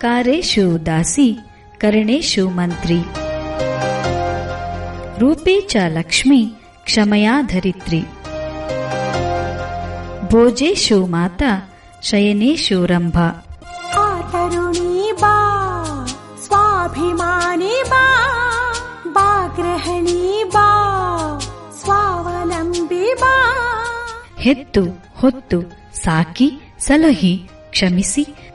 ಕಾರೇಶು ದಾಸಿ ಕರಣೇಶು ಮಂತ್ರಿ. ರೂಪೇ ಚ ಲಕ್ಷ್ಮಿ ಕ್ಷಮಯಾ ಧರಿತ್ರಿ. ಭೋಜೇಶು ಮಾತಾ ಶಯನೇಶು ರಂಭಾ. ಆ ತರುಣಿ ಬಾ ಸ್ವಾಭಿಮಾನಿ ಬಾ ಬಾ ಗೃಹಿಣಿ ಬಾ ಸ್ವಾವಲಂಬಿ ಬಾ. ಹೆತ್ತು ಹೊತ್ತು ಸಾಕಿ ಸಲಹಿ ಕ್ಷಮಿಸಿ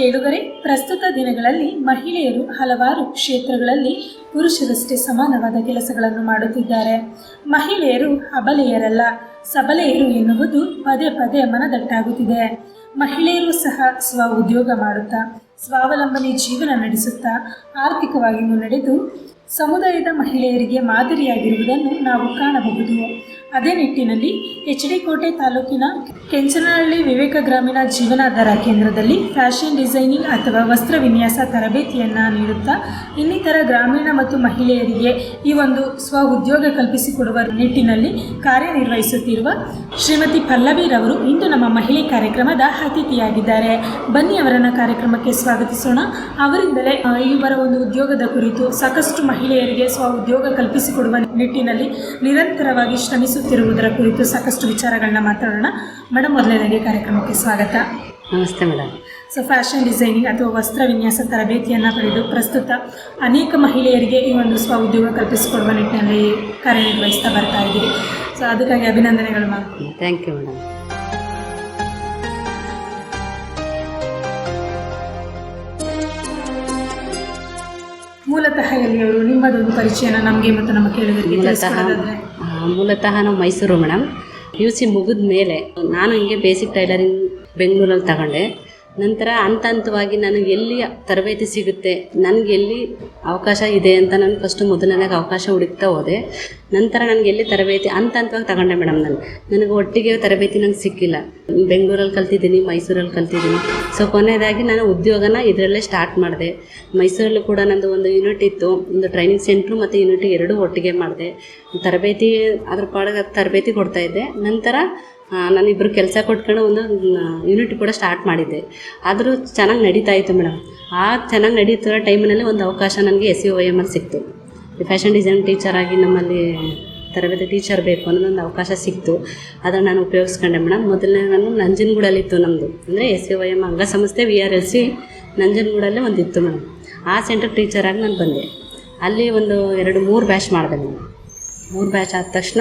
ಕೇಳುಗರೆ, ಪ್ರಸ್ತುತ ದಿನಗಳಲ್ಲಿ ಮಹಿಳೆಯರು ಹಲವಾರು ಕ್ಷೇತ್ರಗಳಲ್ಲಿ ಪುರುಷರಷ್ಟೇ ಸಮಾನವಾದ ಕೆಲಸಗಳನ್ನು ಮಾಡುತ್ತಿದ್ದಾರೆ. ಮಹಿಳೆಯರು ಅಬಲೆಯರಲ್ಲ, ಸಬಲೆಯರು ಎನ್ನುವುದು ಪದೇ ಪದೇ ಮನದಟ್ಟಾಗುತ್ತಿದೆ. ಮಹಿಳೆಯರು ಸಹ ಸ್ವ ಉದ್ಯೋಗ ಮಾಡುತ್ತಾ, ಸ್ವಾವಲಂಬನೆ ಜೀವನ ನಡೆಸುತ್ತಾ, ಆರ್ಥಿಕವಾಗಿ ಮುನ್ನಡೆದು, ಸಮುದಾಯದ ಮಹಿಳೆಯರಿಗೆ ಮಾದರಿಯಾಗಿರುವುದನ್ನು ನಾವು ಕಾಣಬಹುದು. ಅದೇ ನಿಟ್ಟಿನಲ್ಲಿ ಎಚ್ ಡಿ ಕೋಟೆ ತಾಲೂಕಿನ ಕೆಂಚನಹಳ್ಳಿ ವಿವೇಕ ಗ್ರಾಮೀಣ ಜೀವನಾಧಾರ ಕೇಂದ್ರದಲ್ಲಿ ಫ್ಯಾಷನ್ ಡಿಸೈನಿಂಗ್ ಅಥವಾ ವಸ್ತ್ರ ವಿನ್ಯಾಸ ತರಬೇತಿಯನ್ನು ನೀಡುತ್ತಾ ಇನ್ನಿತರ ಗ್ರಾಮೀಣ ಮತ್ತು ಮಹಿಳೆಯರಿಗೆ ಈ ಒಂದು ಸ್ವ ಉದ್ಯೋಗ ಕಲ್ಪಿಸಿಕೊಡುವ ನಿಟ್ಟಿನಲ್ಲಿ ಕಾರ್ಯನಿರ್ವಹಿಸುತ್ತಿರುವ ಶ್ರೀಮತಿ ಪಲ್ಲವಿರವರು ಇಂದು ನಮ್ಮ ಮಹಿಳೆ ಕಾರ್ಯಕ್ರಮದ ಅತಿಥಿಯಾಗಿದ್ದಾರೆ. ಬನ್ನಿ ಅವರನ್ನು ಕಾರ್ಯಕ್ರಮಕ್ಕೆ ಸ್ವಾಗತಿಸೋಣ. ಅವರಿಂದಲೇ ಇವರ ಒಂದು ಉದ್ಯೋಗದ ಕುರಿತು ಸಾಕಷ್ಟು ಮಹಿಳೆಯರಿಗೆ ಸ್ವ ಉದ್ಯೋಗ ಕಲ್ಪಿಸಿಕೊಡುವ ನಿಟ್ಟಿನಲ್ಲಿ ನಿರಂತರವಾಗಿ ಶ್ರಮಿಸುತ್ತಿರುವುದರ ಕುರಿತು ಸಾಕಷ್ಟು ವಿಚಾರಗಳನ್ನ ಮಾತಾಡೋಣ. ಮೇಡಮ್ ಮೊದಲನೇದಾಗಿ ಕಾರ್ಯಕ್ರಮಕ್ಕೆ ಸ್ವಾಗತ. ನಮಸ್ತೆ ಮೇಡಮ್. ಸೊ ಫ್ಯಾಷನ್ ಡಿಸೈನಿಂಗ್ ಅಥವಾ ವಸ್ತ್ರ ವಿನ್ಯಾಸ ತರಬೇತಿಯನ್ನು ಪಡೆದು ಪ್ರಸ್ತುತ ಅನೇಕ ಮಹಿಳೆಯರಿಗೆ ಈ ಒಂದು ಸ್ವ ಉದ್ಯೋಗ ಕಲ್ಪಿಸಿಕೊಡುವ ನಿಟ್ಟಿನಲ್ಲಿ ಕಾರ್ಯನಿರ್ವಹಿಸ್ತಾ ಬರ್ತಾ ಇದ್ದೀರಿ. ಸೊ ಅದಕ್ಕಾಗಿ ಅಭಿನಂದನೆಗಳು ಮ್ಯಾಮ್ ಥ್ಯಾಂಕ್ ಯು ಮೇಡಮ್ ಮೂಲತಃ ಎಲ್ಲಿಯವರು ನಿಮ್ಮದೊಂದು ಪರಿಚಯನ ನಮಗೆ ಮತ್ತು ನಮ್ಮ ಕೇಳುಗರಿಗೆ ಮೂಲತಃ ತಿಳಿಸ್ಕೊಡೋದಾದ್ರೆ? ಆ, ಮೂಲತಃ ನಾವು Mysuru madam. P U C ಮುಗಿದ ಮೇಲೆ ನಾನು ಹಿಂಗೆ ಬೇಸಿಕ್ ಟೈಲರಿಂಗ್ ಬೆಂಗಳೂರಲ್ಲಿ ತಗೊಂಡೆ. ನಂತರ ಹಂತ ಹಂತವಾಗಿ ನನಗೆ ಎಲ್ಲಿ ತರಬೇತಿ ಸಿಗುತ್ತೆ, ನನಗೆ ಎಲ್ಲಿ ಅವಕಾಶ ಇದೆ ಅಂತ ನಾನು ಫಸ್ಟು ಮೊದಲನೇದಾಗಿ ಅವಕಾಶ ಹುಡುಕ್ತಾ ಹೋದೆ. ನಂತರ ನನಗೆ ಎಲ್ಲಿ ತರಬೇತಿ ಹಂತ ಹಂತವಾಗಿ ತಗೊಂಡೆ ಮೇಡಮ್ ನಾನು. ನನಗೆ ಒಟ್ಟಿಗೆ ತರಬೇತಿ ನಂಗೆ ಸಿಕ್ಕಿಲ್ಲ. ಬೆಂಗಳೂರಲ್ಲಿ ಕಲ್ತಿದ್ದೀನಿ, ಮೈಸೂರಲ್ಲಿ ಕಲ್ತಿದ್ದೀನಿ. ಸೊ ಕೊನೆಯದಾಗಿ ನಾನು ಉದ್ಯೋಗನ ಇದರಲ್ಲೇ ಸ್ಟಾರ್ಟ್ ಮಾಡಿದೆ. ಮೈಸೂರಲ್ಲೂ ಕೂಡ ನಂದು ಒಂದು ಯೂನಿಟ್ ಇತ್ತು, ಒಂದು ಟ್ರೈನಿಂಗ್ ಸೆಂಟ್ರು ಮತ್ತು ಯೂನಿಟ್ ಎರಡೂ ಒಟ್ಟಿಗೆ ಮಾಡಿದೆ. ತರಬೇತಿ, ಅದ್ರ ಪಾಡಿಗೆ ತರಬೇತಿ ಕೊಡ್ತಾಯಿದ್ದೆ ನಂತರ ನಾನು ಇಬ್ಬರು ಕೆಲಸ ಕೊಟ್ಕೊಂಡು ಒಂದು ಯೂನಿಟ್ ಕೂಡ ಸ್ಟಾರ್ಟ್ ಮಾಡಿದ್ದೆ. ಆದರೂ ಚೆನ್ನಾಗಿ ನಡೀತಾ ಇತ್ತು ಮೇಡಮ್. ಆ ಚೆನ್ನಾಗಿ ನಡೀತಿರೋ ಟೈಮಿನಲ್ಲಿ ಒಂದು ಅವಕಾಶ ನನಗೆ ಎಸ್ ಸಿ ಒ ಎಂ ಅಲ್ಲಿ ಸಿಕ್ತು ಫ್ಯಾಷನ್ ಡಿಸೈನ್ ಟೀಚರ್ ಆಗಿ ನಮ್ಮಲ್ಲಿ ತರಬೇತಿ ಟೀಚರ್ ಬೇಕು ಅನ್ನೋದೊಂದು ಅವಕಾಶ ಸಿಕ್ತು. ಅದನ್ನು ನಾನು ಉಪಯೋಗಿಸ್ಕೊಂಡೆ ಮೇಡಮ್. ಮೊದಲನೇ ನಾನು ನಂಜನಗೂಡಲ್ಲಿತ್ತು ನಮ್ಮದು ಅಂದರೆ ಎಸ್ ಸಿ ಒ ಎಂ ಅಂಗಸಂಸ್ಥೆ ವಿ ಆರ್ ಎಲ್ ಸಿ ನಂಜನಗೂಡಲ್ಲೇ ಒಂದಿತ್ತು ಮೇಡಮ್. ಆ ಸೆಂಟರ್ ಟೀಚರಾಗಿ ನಾನು ಬಂದೆ. ಅಲ್ಲಿ ಒಂದು ಎರಡು ಮೂರು ಬ್ಯಾಚ್ ಮಾಡಿದೆ ನಾನು. ಮೂರು ಬ್ಯಾಚ್ ಆದ ತಕ್ಷಣ